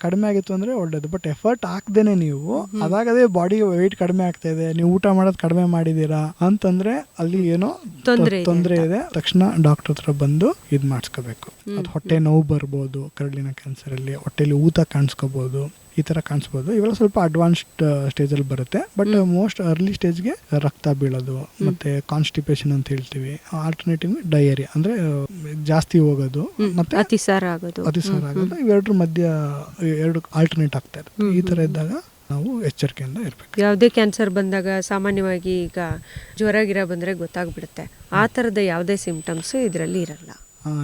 ಕಡಿಮೆ ಆಗಿತ್ತು ಅಂದ್ರೆ ಒಳ್ಳೇದು. ಬಟ್ ಎಫರ್ಟ್ ಹಾಕ್ದೇನೆ ನೀವು ಅದಾಗದೇ ಬಾಡಿ ವೆಯ್ಟ್ ಕಡಿಮೆ ಆಗ್ತಾ ಇದೆ ನೀವು ಊಟ ಮಾಡೋದು ಕಡಿಮೆ ಮಾಡಿದೀರಾ ಅಂತಂದ್ರೆ ಅಲ್ಲಿ ಏನೋ ತೊಂದ್ರೆ ತೊಂದರೆ ಇದೆ ತಕ್ಷಣ ಡಾಕ್ಟರ್ ಹತ್ರ ಬಂದು ಇದು ಮಾಡಿಸ್ಕೋಬೇಕು. ಅದು ಹೊಟ್ಟೆ ನೋವು ಬರ್ಬೋದು ಕರಳಿನ ಕ್ಯಾನ್ಸರ್ ಅಲ್ಲಿ ಹೊಟ್ಟೆಲಿ ಊತ ಕಾಣಿಸ್ಕೋಬಹುದು ಈ ತರ ಕಾಣಿಸ್ಬೋದು. ಇವೆಲ್ಲ ಸ್ವಲ್ಪ ಅಡ್ವಾನ್ಸ್ಡ್ ಸ್ಟೇಜ್ ಅಲ್ಲಿ ಬರುತ್ತೆ. ಬಟ್ ಮೋಸ್ಟ್ ಅರ್ಲಿ ಸ್ಟೇಜ್ಗೆ ರಕ್ತ ಬೀಳೋದು ಮತ್ತೆ ಕಾನ್ಸ್ಟಿಪೇಷನ್ ಅಂತ ಹೇಳ್ತೀವಿ. ಆಲ್ಟರ್ನೇಟಿವ್ ಡಯರಿ ಅಂದ್ರೆ ಜಾಸ್ತಿ ಹೋಗೋದು ಮತ್ತೆ ಅತಿಸಾರ ಆಗೋದು. ಅತಿಸಾರ ಆಗೋದು. ಇವೆರಡರ ಮಧ್ಯ ಎರಡು ಆಲ್ಟರ್ನೇಟ್ ಆಗ್ತಾ ಇರುತ್ತೆ. ಈ ತರ ಇದ್ದಾಗ ನಾವು ಎಚ್ಚರಿಕೆಯಿಂದ ಇರಬೇಕು. ಯಾವುದೇ ಕ್ಯಾನ್ಸರ್ ಬಂದಾಗ ಸಾಮಾನ್ಯವಾಗಿ ಈಗ ಜ್ವರ ಗಿರ ಬಂದರೆ ಗೊತ್ತಾಗ್ಬಿಡುತ್ತೆ. ಆ ಥರದ ಯಾವುದೇ ಸಿಂಪ್ಟಮ್ಸ್ ಇದರಲ್ಲಿ ಇರಲ್ಲ.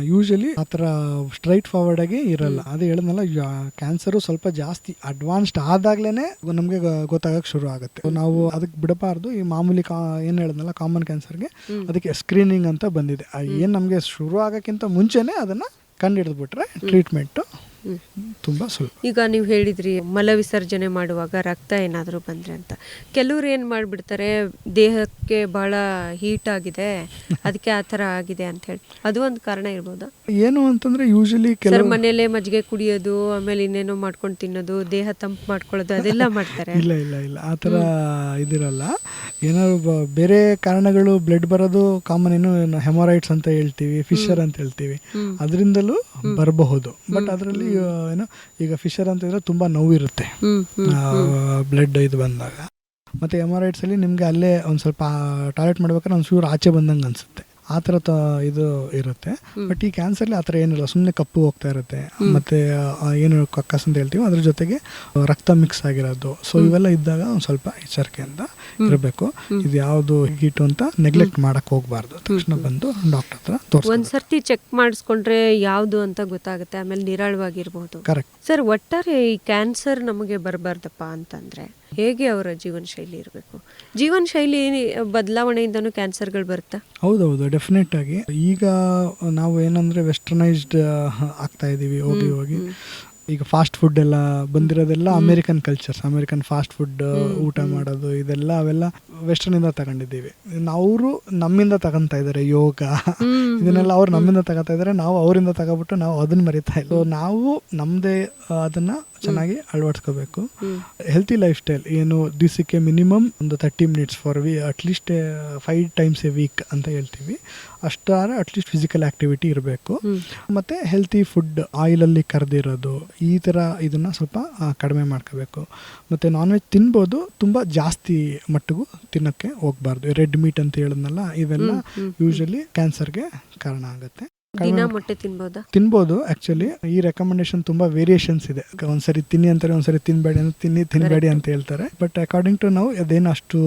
ಯೂಶಲಿ ಆ ಥರ ಸ್ಟ್ರೈಟ್ ಫಾರ್ವರ್ಡ್ ಆಗಿ ಇರಲ್ಲ. ಅದೇ ಹೇಳಿದ್ನಲ್ಲ ಕ್ಯಾನ್ಸರು ಸ್ವಲ್ಪ ಜಾಸ್ತಿ ಅಡ್ವಾನ್ಸ್ಡ್ ಆದಾಗ್ಲೇ ನಮಗೆ ಗೊತ್ತಾಗಕ್ಕೆ ಶುರು ಆಗುತ್ತೆ. ನಾವು ಅದಕ್ಕೆ ಬಿಡಬಾರ್ದು. ಈ ಮಾಮೂಲಿ ಕಾ ಏನು ಹೇಳಿದ್ನಲ್ಲ ಕಾಮನ್ ಕ್ಯಾನ್ಸರ್ಗೆ ಅದಕ್ಕೆ ಸ್ಕ್ರೀನಿಂಗ್ ಅಂತ ಬಂದಿದೆ. ಏನು ನಮಗೆ ಶುರು ಆಗೋಕ್ಕಿಂತ ಮುಂಚೆನೇ ಅದನ್ನು ಕಂಡುಹಿಡಿದ್ಬಿಟ್ರೆ ಟ್ರೀಟ್ಮೆಂಟು ತುಂಬ ಸುಲಭ. ಈಗ ನೀವು ಹೇಳಿದ್ರಿ ಮಲ ವಿಸರ್ಜನೆ ಮಾಡುವಾಗ ರಕ್ತ ಏನಾದರೂ ಬಂದ್ರೆ ಅಂತ. ಕೆಲವ್ರು ಏನು ಮಾಡ್ಬಿಡ್ತಾರೆ ದೇಹಕ್ಕೆ ಬಹಳ ಹೀಟ್ ಆಗಿದೆ ಅದಕ್ಕೆ ಆ ತರ ಆಗಿದೆ ಅಂತ ಹೇಳಿ. ಅದು ಒಂದು ಕಾರಣ ಇರ್ಬೋದು? ಏನು ಅಂತಂದ್ರೆ ಯೂಶಲಿ ಕೆಲವರು ಕೆಲವು ಮನೇಲೆ ಮಜ್ಜಿಗೆ ಕುಡಿಯೋದು ಆಮೇಲೆ ಇನ್ನೇನೋ ಮಾಡ್ಕೊಂಡು ತಿನ್ನೋದು ದೇಹ ತಂಪು ಮಾಡ್ಕೊಳ್ಳೋದು ಅದೆಲ್ಲ ಮಾಡ್ತಾರೆ. ಇಲ್ಲ ಇಲ್ಲ ಇಲ್ಲ. ಆ ಥರ ಇದಿರಲ್ಲ. ಏನಾದ್ರು ಬೇರೆ ಕಾರಣಗಳು ಬ್ಲಡ್ ಬರೋದು ಕಾಮನ್ ಏನು ಹೆಮೊರೈಡ್ಸ್ ಅಂತ ಹೇಳ್ತೀವಿ ಫಿಶರ್ ಅಂತ ಹೇಳ್ತೀವಿ. ಅದರಿಂದಲೂ ಬರಬಹುದು. ಬಟ್ ಅದರಲ್ಲಿ ಏನು ಈಗ ಫಿಶರ್ ಅಂತ ಇದ್ರೆ ತುಂಬಾ ನೋವಿರುತ್ತೆ. ಬ್ಲಡ್ ಇದು ಬಂದಾಗ. ಮತ್ತೆ ಹೆಮೊರೈಡ್ಸ್ ಅಲ್ಲಿ ನಿಮ್ಗೆ ಅಲ್ಲೇ ಒಂದು ಸ್ವಲ್ಪ ಟಾಯ್ಲೆಟ್ ಮಾಡ್ಬೇಕಾದ್ರೆ ಒಂದು ಚೂರು ಆಚೆ ಬಂದಂಗೆ ಅನ್ಸುತ್ತೆ. ಆ ಥರ ತ- ಇದು ಇರುತ್ತೆ. ಬಟ್ ಈ ಕ್ಯಾನ್ಸರ್ಲಿ ಆ ಥರ ಏನಿಲ್ಲ. ಸುಮ್ಮನೆ ಕಪ್ಪು ಹೋಗ್ತಾ ಇರುತ್ತೆ. ಮತ್ತೆ ಏನು ಕಕ್ಕಸ್ ಅಂತ ಹೇಳ್ತೀವಿ ಅದ್ರ ಜೊತೆಗೆ ರಕ್ತ ಮಿಕ್ಸ್ ಆಗಿರೋದು. ಸೊ ಇವೆಲ್ಲ ಇದ್ದಾಗ ಒಂದು ಸ್ವಲ್ಪ ಎಚ್ಚರಿಕೆಯಿಂದ ಇರಬೇಕು. ಇದು ಯಾವುದು ಹೀಟು ಅಂತ ನೆಗ್ಲೆಕ್ಟ್ ಮಾಡಕ್ ಹೋಗ್ಬಾರ್ದು. ತಕ್ಷಣ ಬಂದು ಡಾಕ್ಟರ್ ಹತ್ರ ತೋರಿಸ್ ಒಂದ್ ಸರ್ತಿ ಚೆಕ್ ಮಾಡಿಸ್ಕೊಂಡ್ರೆ ಯಾವುದು ಅಂತ ಗೊತ್ತಾಗುತ್ತೆ. ಆಮೇಲೆ ನಿರಾಳವಾಗಿರ್ಬೋದು. ಕರೆಕ್ಟ್ ಸರ್ ಒಟ್ಟಾರೆ ಈ ಕ್ಯಾನ್ಸರ್ ನಮಗೆ ಬರಬಾರ್ದಪ್ಪ ಅಂತಂದ್ರೆ ಹೇಗೆ ಅವರ ಜೀವನ ಶೈಲಿ ಇರಬೇಕು? ಜೀವನ ಶೈಲಿ ಬದಲಾವಣೆಯಿಂದನೂ ಕ್ಯಾನ್ಸರ್ಗಳು ಬರುತ್ತಾ ಹೌದೌದು ಡೆಫಿನೆಟ್ ಆಗಿ. ಈಗ ನಾವು ಏನಂದ್ರೆ ವೆಸ್ಟರ್ನೈಸ್ಡ್ ಆಗ್ತಾ ಇದೀವಿ ಹೋಗಿ ಹೋಗಿ. ಈಗ ಫಾಸ್ಟ್ ಫುಡ್ ಎಲ್ಲ ಬಂದಿರೋದೆಲ್ಲ American cultures American fast food ಊಟ ಮಾಡೋದು ಇದೆಲ್ಲ ಅವೆಲ್ಲ ವೆಸ್ಟರ್ನ್ ಇಂದ ತಗೊಂಡಿದ್ದೀವಿ. ಅವರು ನಮ್ಮಿಂದ ತಗೊಂತಾ ಇದ್ದಾರೆ ಯೋಗ. ಇದನ್ನೆಲ್ಲ ಅವ್ರು ನಮ್ಮಿಂದ ತಗೋತಾ ಇದ್ದಾರೆ ನಾವು ಅವರಿಂದ ತಗೋಬಿಟ್ಟು ನಾವು ಅದನ್ನ ಮರಿತಾ ಇಲ್ಲ. ನಾವು ನಮ್ದೇ ಆ, ಅದನ್ನ ಚೆನ್ನಾಗಿ ಅಳವಡಿಸ್ಕೋಬೇಕು. ಹೆಲ್ತಿ ಲೈಫ್ ಸ್ಟೈಲ್ ಏನು ದಿವಸಕ್ಕೆ ಮಿನಿಮಮ್ ಒಂದು thirty minutes for we at least five times a week ಅಂತ ಹೇಳ್ತೀವಿ. ಅಷ್ಟಾದ್ರೆ ಅಟ್ಲೀಸ್ಟ್ ಫಿಸಿಕಲ್ ಆಕ್ಟಿವಿಟಿ ಇರಬೇಕು. ಮತ್ತು ಹೆಲ್ತಿ ಫುಡ್ ಆಯಿಲಲ್ಲಿ ಕರೆದಿರೋದು ಈ ಥರ ಇದನ್ನು ಸ್ವಲ್ಪ ಕಡಿಮೆ ಮಾಡ್ಕೋಬೇಕು. ಮತ್ತು ನಾನ್ ವೆಜ್ ತಿನ್ಬೋದು ತುಂಬ ಜಾಸ್ತಿ ಮಟ್ಟಿಗೂ ತಿನ್ನೋಕ್ಕೆ ಹೋಗ್ಬಾರ್ದು. ರೆಡ್ ಮೀಟ್ ಅಂತ ಹೇಳಿದ್ನಲ್ಲ ಇವೆಲ್ಲ ಯೂಶಲಿ ಕ್ಯಾನ್ಸರ್ಗೆ ಕಾರಣ ಆಗುತ್ತೆ. ದಿನ ಮೊಟ್ಟೆ ತಿನ್ಬೋದಾ? ತಿನ್ಬೋದು ಆಕ್ಚುಲಿ ಈ ರೆಕಮೆಂಡೇಶನ್ ತುಂಬಾ ವೇರಿಯೇಷನ್ಸ್ ಇದೆ. ಒಂದ್ಸರಿ ತಿನ್ನಿ ಅಂತಾರೆ ಒಂದ್ಸರಿ ತಿನ್ಬೇಡಿ ಅಂತ ತಿನ್ನಿ ತಿನ್ಬೇಡಿ ಅಂತ ಹೇಳ್ತಾರೆ. ಬಟ್ ಅಕಾರ್ಡಿಂಗ್ ಟು ನಾವು ಅದೇನು ಅಷ್ಟು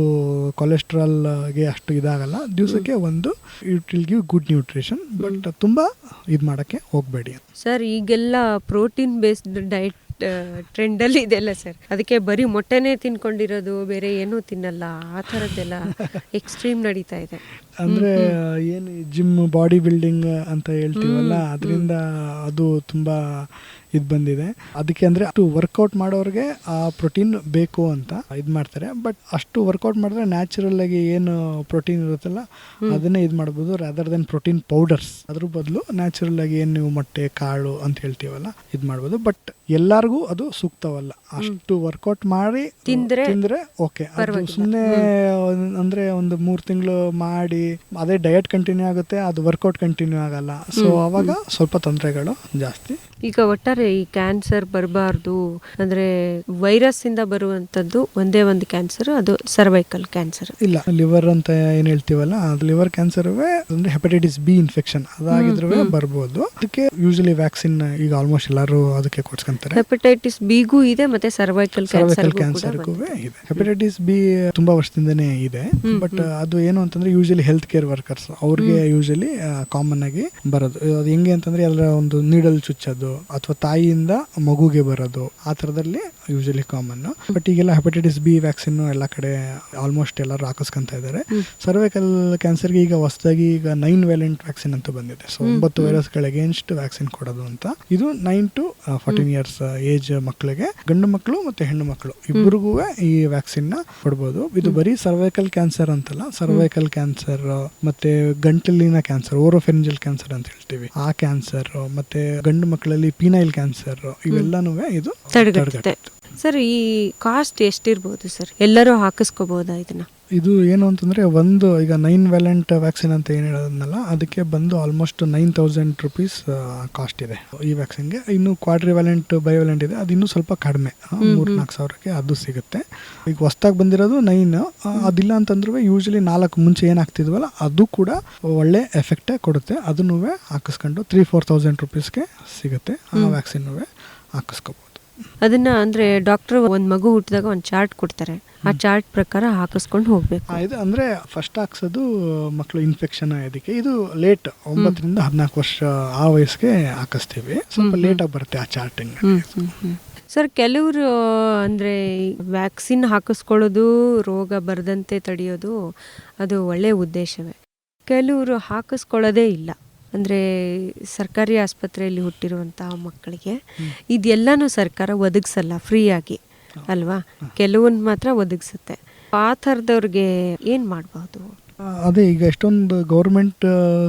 ಕೊಲೆಸ್ಟ್ರಾಲ್ಗೆ ಅಷ್ಟು ಇದಾಗಲ್ಲ. ದಿವಸಕ್ಕೆ ಒಂದು it will give good nutrition but ತುಂಬಾ ಇದು ಮಾಡಕ್ಕೆ ಹೋಗ್ಬೇಡಿ ಸರ್ ಈಗೆಲ್ಲ ಪ್ರೋಟೀನ್ ಬೇಸ್ಡ್ ಡಯಟ್ ಟ್ರೆಂಡಲ್ಲಿ ಇದೆಲ್ಲ ಸರ್ ಅದಕ್ಕೆ ಬರೀ ಮೊಟ್ಟೆನೇ ತಿನ್ಕೊಂಡಿರೋದು ಬೇರೆ ಏನೂ ತಿನ್ನಲ್ಲ. ಆ ಥರದ್ದೆಲ್ಲ ಎಕ್ಸ್ಟ್ರೀಮ್ ನಡೀತಾ ಇದೆ. ಅಂದ್ರೆ ಏನು ಜಿಮ್ ಬಾಡಿ ಬಿಲ್ಡಿಂಗ್ ಅಂತ ಹೇಳ್ತೀವಲ್ಲ ಅದರಿಂದ ಅದು ತುಂಬಾ ಇದು ಬಂದಿದೆ. ಅದಕ್ಕೆ ಅಂದ್ರೆ ಅಷ್ಟು ವರ್ಕೌಟ್ ಮಾಡೋರಿಗೆ ಆ ಪ್ರೋಟೀನ್ ಬೇಕು ಅಂತ ಇದು ಮಾಡ್ತಾರೆ. ಬಟ್ ಅಷ್ಟು ವರ್ಕೌಟ್ ಮಾಡಿದ್ರೆ ನ್ಯಾಚುರಲ್ ಆಗಿ ಏನು ಪ್ರೋಟೀನ್ ಇರುತ್ತಲ್ಲ ಅದನ್ನೇ ಇದು ಮಾಡ್ಬೋದು ರಾದರ್ ದೆನ್ ಪ್ರೋಟೀನ್ ಪೌಡರ್ಸ್ ಅದ್ರ ಬದಲು ನ್ಯಾಚುರಲ್ ಆಗಿ ಏನು ನೀವು ಮೊಟ್ಟೆ ಕಾಳು ಅಂತ ಹೇಳ್ತೀವಲ್ಲ ಇದು ಮಾಡ್ಬೋದು. ಬಟ್ ಎಲ್ಲರಿಗೂ ಅದು ಸೂಕ್ತವಲ್ಲ. ಅಷ್ಟು ವರ್ಕೌಟ್ ಮಾಡಿ ತಿಂದ್ರೆ ಓಕೆ ಅದು ಸುಮ್ಮನೆ ಅಂದ್ರೆ ಒಂದು ಮೂರು ತಿಂಗಳು ಮಾಡಿ ಅದೇ ಡಯಟ್ ಕಂಟಿನ್ಯೂ ಆಗುತ್ತೆ ಅದು ವರ್ಕೌಟ್ ಕಂಟಿನ್ಯೂ ಆಗಲ್ಲ. ಸೊ ಅವಾಗ ಸ್ವಲ್ಪ ತೊಂದರೆಗಳು ಜಾಸ್ತಿ. ಈಗ ಒಟ್ಟಾರೆ ಈ ಕ್ಯಾನ್ಸರ್ ಬರಬಾರ್ದು ಅಂದ್ರೆ ವೈರಸ್ ಇಂದ ಬರುವಂತದ್ದು ಒಂದೇ ಒಂದು ಕ್ಯಾನ್ಸರ್ ಅದು ಸರ್ವೈಕಲ್ ಕ್ಯಾನ್ಸರ್ ಇಲ್ಲ ಲಿವರ್ ಅಂತ ಏನ್ ಹೇಳ್ತೀವಲ್ಲ ಅದು ಲಿವರ್ ಕ್ಯಾನ್ಸರ್ ಅಂದ್ರೆ ಹೆಪಟೈಟಿಸ್ ಬಿ ಇನ್ಫೆಕ್ಷನ್ ಅದಾಗಿದ್ರೂ ಬರ್ಬೋದು. ಅದಕ್ಕೆ ಯೂಶಲಿ ವ್ಯಾಕ್ಸಿನ್ ಈಗ ಆಲ್ಮೋಸ್ಟ್ ಎಲ್ಲರೂ ಅದಕ್ಕೆ ಕೊಡ್ಸ್ಕೊಂತಾರೆ. ಹೆಪಟೈಟಿಸ್ ಬಿಗೂ ಇದೆ ಮತ್ತೆ ಸರ್ವೈಕಲ್ ಸರ್ವೈಕಲ್ ಕ್ಯಾನ್ಸರ್ ಕ್ಯಾನ್ಸರ್ಗೂ ಇದೆ. ಹೆಪಟೈಟಿಸ್ ಬಿ ತುಂಬಾ ವರ್ಷದಿಂದನೇ ಇದೆ. ಬಟ್ ಅದು ಏನು ಅಂತಂದ್ರೆ ಯೂಶಲಿ ಹೆಲ್ತ್ ಕೇರ್ ವರ್ಕರ್ಸ್ ಅವ್ರಿಗೆ ಯೂಶಲಿ ಕಾಮನ್ ಆಗಿ ಬರೋದು. ಅದು ಹೆಂಗೆ ಅಂತಂದ್ರೆ ಎಲ್ಲರ ಒಂದು ನೀಡಲ್ ಚುಚ್ಚೋದು ಅಥವಾ ತಾಯಿಯಿಂದ ಮಗುಗೆ ಬರೋದು ಆ ಥರದಲ್ಲಿ ಯೂಶಲಿ ಕಾಮನ್ ಬಟ್ ಈಗೆಲ್ಲ ಹೆಪಟೈಟಿಸ್ ಬಿ ವ್ಯಾಕ್ಸಿನ್ ಎಲ್ಲ ಕಡೆ ಆಲ್ಮೋಸ್ಟ್ ಎಲ್ಲರೂ ಹಾಕಿಸ್ಕೊಂತ ಇದ್ದಾರೆ. ಸರ್ವೈಕಲ್ ಕ್ಯಾನ್ಸರ್ಗೆ ಈಗ ಹೊಸದಾಗಿ ಈಗ ನೈನ್ ವ್ಯಾಲೆಂಟ್ ವ್ಯಾಕ್ಸಿನ್ ಅಂತ ಬಂದಿದೆ. ಸೊ ಒಂಬತ್ತು ವೈರಸ್ಗಳ ಅಗೇನ್ಸ್ಟ್ ವ್ಯಾಕ್ಸಿನ್ ಕೊಡೋದು ಅಂತ. ಇದು nine to fourteen years age ಮಕ್ಕಳಿಗೆ ಗಂಡು ಮಕ್ಕಳು ಮತ್ತೆ ಹೆಣ್ಣು ಮಕ್ಕಳು ಇಬ್ಬರಿಗೂ ಈ ವ್ಯಾಕ್ಸಿನ್ನ ಕೊಡ್ಬೋದು. ಇದು ಬರೀ ಸರ್ವೈಕಲ್ ಕ್ಯಾನ್ಸರ್ ಅಂತಲ್ಲ ಸರ್ವೈಕಲ್ ಕ್ಯಾನ್ಸರ್ ಮತ್ತೆ ಗಂಟಲಿನ ಕ್ಯಾನ್ಸರ್ ಓರೋಫೆನ್ಜಲ್ ಕ್ಯಾನ್ಸರ್ ಅಂತ ಹೇಳ್ತೀವಿ. ಆ ಕ್ಯಾನ್ಸರ್ ಮತ್ತೆ ಗಂಡು ಮಕ್ಕಳಲ್ಲಿ ಪೀನೈಲ್ ಕ್ಯಾನ್ಸರ್ ಇವೆಲ್ಲನೂ ಇದು ತಡೆಗಟ್ಟುತ್ತೆ. ಸರ್ ಈ ಕಾಸ್ಟ್ ಎಷ್ಟಿರ್ಬೋದು ಸರ್? ಎಲ್ಲರೂ ಹಾಕಿಸ್ಕೋಬಹುದಾ ಇದನ್ನ? ಇದು ಏನು ಅಂತಂದರೆ ಒಂದು ಈಗ ನೈನ್ ವ್ಯಾಲೆಂಟ್ ವ್ಯಾಕ್ಸಿನ್ ಅಂತ ಏನು ಹೇಳೋದನ್ನಲ್ಲ ಅದಕ್ಕೆ ಬಂದು almost nine thousand rupees cost ಇದೆ ಈ ವ್ಯಾಕ್ಸಿನ್ಗೆ ಇನ್ನು ಕ್ವಾಡ್ರಿ ವ್ಯಾಲೆಂಟ್ ಬಯೋವ್ಯಾಲೆಂಟ್ ಇದೆ ಅದು ಇನ್ನೂ ಸ್ವಲ್ಪ ಕಡಿಮೆ ಮೂರ್ನಾಲ್ಕು ಸಾವಿರಕ್ಕೆ ಅದು ಸಿಗುತ್ತೆ. ಈಗ ಹೊಸ್ದಾಗಿ ಬಂದಿರೋದು ನೈನ್ ಅದಿಲ್ಲ ಅಂತಂದ್ರೂ ಯೂಶ್ವಲಿ ನಾಲ್ಕು ಮುಂಚೆ ಏನಾಗ್ತಿದ್ವಲ್ಲ ಅದು ಕೂಡ ಒಳ್ಳೆ ಎಫೆಕ್ಟೇ ಕೊಡುತ್ತೆ. ಅದನ್ನೂ ಹಾಕಿಸ್ಕೊಂಡು ತ್ರೀ ಫೋರ್ ತೌಸಂಡ್ ರುಪೀಸ್ಗೆ ಸಿಗುತ್ತೆ ಆ ವ್ಯಾಕ್ಸಿನ್ನೂ ಹಾಕಿಸ್ಕೋಬೋದು. ಅದನ್ನ ಅಂದ್ರೆ ಡಾಕ್ಟರ್ ಒಂದ್ ಮಗು ಹುಟ್ಟಿದಾಗ ಒಂದ್ ಚಾರ್ಟ್ ಕೊಡ್ತಾರೆ. ಆ ಚಾರ್ಟ್ ಪ್ರಕಾರ ಹಾಕಿಸ್ಕೊಂಡು ಹೋಗ್ಬೇಕು. ಆ, ಇದು ಅಂದ್ರೆ ಫಸ್ಟ್ ಹಾಕ್ಸೋದು ಮಕ್ಕಳು ಇನ್ಫೆಕ್ಷನ್ ಆಗೋದಕ್ಕೆ ಇದು ಲೇಟ್ ಒಂಬತ್ತರಿಂದ ಹದಿನಾಲ್ಕು ವರ್ಷ ಆ ವಯಸ್ಸಿಗೆ ಹಾಕಿಸ್ತೀವಿ. ಸ್ವಲ್ಪ ಲೇಟ್ ಆಗಿ ಬರುತ್ತೆ ಆ ಚಾರ್ಟಿಂಗ್ ಸರ್ ಕೆಲವರು ಅಂದ್ರೆ ವ್ಯಾಕ್ಸಿನ್ ಹಾಕಿಸ್ಕೊಳ್ಳೋದು ರೋಗ ಬರದಂತೆ ತಡೆಯೋದು ಅದು ಒಳ್ಳೆ ಉದ್ದೇಶವೇ. ಕೆಲವರು ಹಾಕಿಸ್ಕೊಳ್ಳೋದೇ ಇಲ್ಲ. ಅಂದ್ರೆ ಸರ್ಕಾರಿ ಆಸ್ಪತ್ರೆಯಲ್ಲಿ ಹುಟ್ಟಿರುವಂತಹ ಮಕ್ಕಳಿಗೆ ಇದೆಲ್ಲನೂ ಸರ್ಕಾರ ಒದಗಿಸಲ್ಲ ಫ್ರೀಯಾಗಿ ಅಲ್ವಾ? ಕೆಲವೊಂದು ಮಾತ್ರ ಒದಗಿಸುತ್ತೆ. ಆ ಥರದವ್ರಿಗೆ ಏನು ಮಾಡಬಹುದು? ಅದೇ ಈಗ ಎಷ್ಟೊಂದು ಗೌರ್ಮೆಂಟ್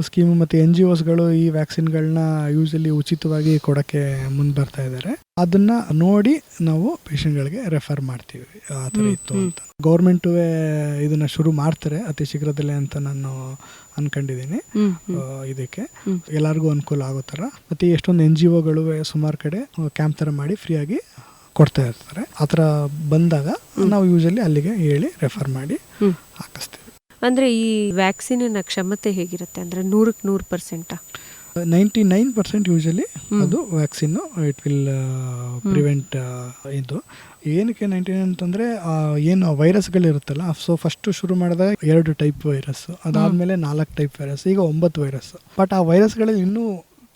ಸ್ಕೀಮ್ ಮತ್ತು ಎನ್ ಜಿ ಒಸ್ಗಳು ಈ ವ್ಯಾಕ್ಸಿನ್ಗಳನ್ನ ಯೂಸಲ್ಲಿ ಉಚಿತವಾಗಿ ಕೊಡೋಕ್ಕೆ ಮುಂದೆ ಬರ್ತಾ ಇದ್ದಾರೆ ಅದನ್ನ ನೋಡಿ ನಾವು ಪೇಷಂಟ್ಗಳಿಗೆ ರೆಫರ್ ಮಾಡ್ತೀವಿ. ಆ ಥರ ಇತ್ತು ಅಂತ. ಗೌರ್ಮೆಂಟು ಇದನ್ನ ಶುರು ಮಾಡ್ತಾರೆ ಅತಿ ಶೀಘ್ರದಲ್ಲೇ ಅಂತ ನಾನು ಅನ್ಕೊಂಡಿದ್ದೀನಿ ಇದಕ್ಕೆ. ಎಲ್ಲರಿಗೂ ಅನುಕೂಲ ಆಗೋ ಥರ. ಮತ್ತು ಎಷ್ಟೊಂದು ಎನ್ ಜಿ ಒಗಳು ಸುಮಾರು ಕಡೆ ಕ್ಯಾಂಪ್ ಥರ ಮಾಡಿ ಫ್ರೀಯಾಗಿ ಕೊಡ್ತಾ ಇರ್ತಾರೆ. ಆ ಥರ ಬಂದಾಗ ನಾವು ಯೂಶಲಿ ಅಲ್ಲಿಗೆ ಹೇಳಿ ರೆಫರ್ ಮಾಡಿ ಹಾಕಿಸ್ತೀವಿ. ಅಂದ್ರೆ ಈ ವ್ಯಾಕ್ಸಿನಿನ ಕ್ಷಮತೆ ಹೇಗಿರುತ್ತೆ ಅಂದ್ರೆ ನೂರಕ್ಕೆ ನೂರು ಪರ್ಸೆಂಟಾ ನೈಂಟಿ ನೈನ್ ಪರ್ಸೆಂಟ್ ಯೂಶಲಿ ಅದು ವ್ಯಾಕ್ಸಿನ್ ಇಟ್ ವಿಲ್ ಪ್ರಿವೆಂಟ್ ಇದು. ಏನಕ್ಕೆ ನೈಂಟಿ ನೈನ್ ಅಂತಂದರೆ ಏನು ವೈರಸ್ಗಳಿರುತ್ತಲ್ಲ ಸೊ ಫಸ್ಟ್ ಶುರು ಮಾಡಿದಾಗ ಎರಡು ಟೈಪ್ ವೈರಸ್ ಅದಾದಮೇಲೆ ನಾಲ್ಕು ಟೈಪ್ ವೈರಸ್ ಈಗ ಒಂಬತ್ತು ವೈರಸ್ ಬಟ್ ಆ ವೈರಸ್ಗಳಲ್ಲಿ ಇನ್ನೂ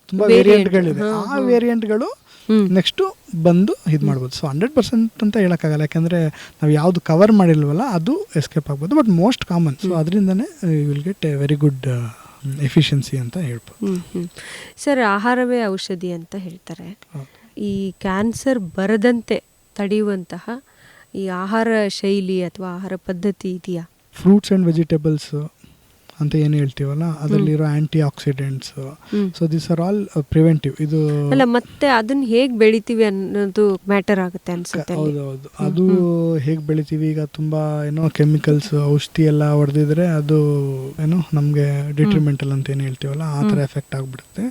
ತುಂಬ ವೇರಿಯಂಟ್ಗಳಿದೆ ಆ ವೇರಿಯಂಟ್ಗಳು ನೆಕ್ಸ್ಟು ಬಂದು ಇದು ಮಾಡ್ಬೋದು. ಸೊ ಹಂಡ್ರೆಡ್ ಪರ್ಸೆಂಟ್ ಅಂತ ಹೇಳೋಕ್ಕಾಗಲ್ಲ. ಯಾಕಂದರೆ ನಾವು ಯಾವುದು ಕವರ್ ಮಾಡಿಲ್ವಲ್ಲ ಅದು ಎಸ್ಕೇಪ್ ಆಗ್ಬೋದು. ಬಟ್ ಮೋಸ್ಟ್ ಕಾಮನ್ ಸೊ ಅದರಿಂದನೇ will get a very good efficiency ಅಂತ ಹೇಳ್ಬೋದು. ಸರ್ ಆಹಾರವೇ ಔಷಧಿ ಅಂತ ಹೇಳ್ತಾರೆ. ಈ ಕ್ಯಾನ್ಸರ್ ಬರದಂತೆ ತಡೆಯುವಂತಹ ಈ ಆಹಾರ ಶೈಲಿ ಅಥವಾ ಆಹಾರ ಪದ್ಧತಿ ಇದೆಯಾ? ಫ್ರೂಟ್ಸ್ ಆ್ಯಂಡ್ ವೆಜಿಟೇಬಲ್ಸ್ ಅಂತ ಏನು ಹೇಳ್ತೀವಲ್ಲ ಅದರಲ್ಲಿರೋ antioxidants. So this are all preventive ಇದು ಅಲ್ಲ ಮತ್ತೆ ಅದನ್ನ ಹೇಗೆ ಬೆಳಿತೀವಿ ಅನ್ನೋದು ಮ್ಯಾಟರ್ ಆಗುತ್ತೆ ಅನ್ಸುತ್ತೆ. ಹೌದು ಹೌದು ಅದು ಹೇಗೆ ಬೆಳಿತೀವಿ ಈಗ ತುಂಬಾ ಏನೋ ಕೆಮಿಕಲ್ಸ್ ಔಷಧಿ ಎಲ್ಲ ಹೊಡೆದಿದ್ರೆ ಅದು ಏನೋ ನಮಗೆ ಡಿಟ್ರಿಮೆಂಟಲ್ ಅಂತ ಏನು ಹೇಳ್ತೀವಲ್ಲ ಆ ಥರ ಎಫೆಕ್ಟ್ ಆಗಿಬಿಡುತ್ತೆ.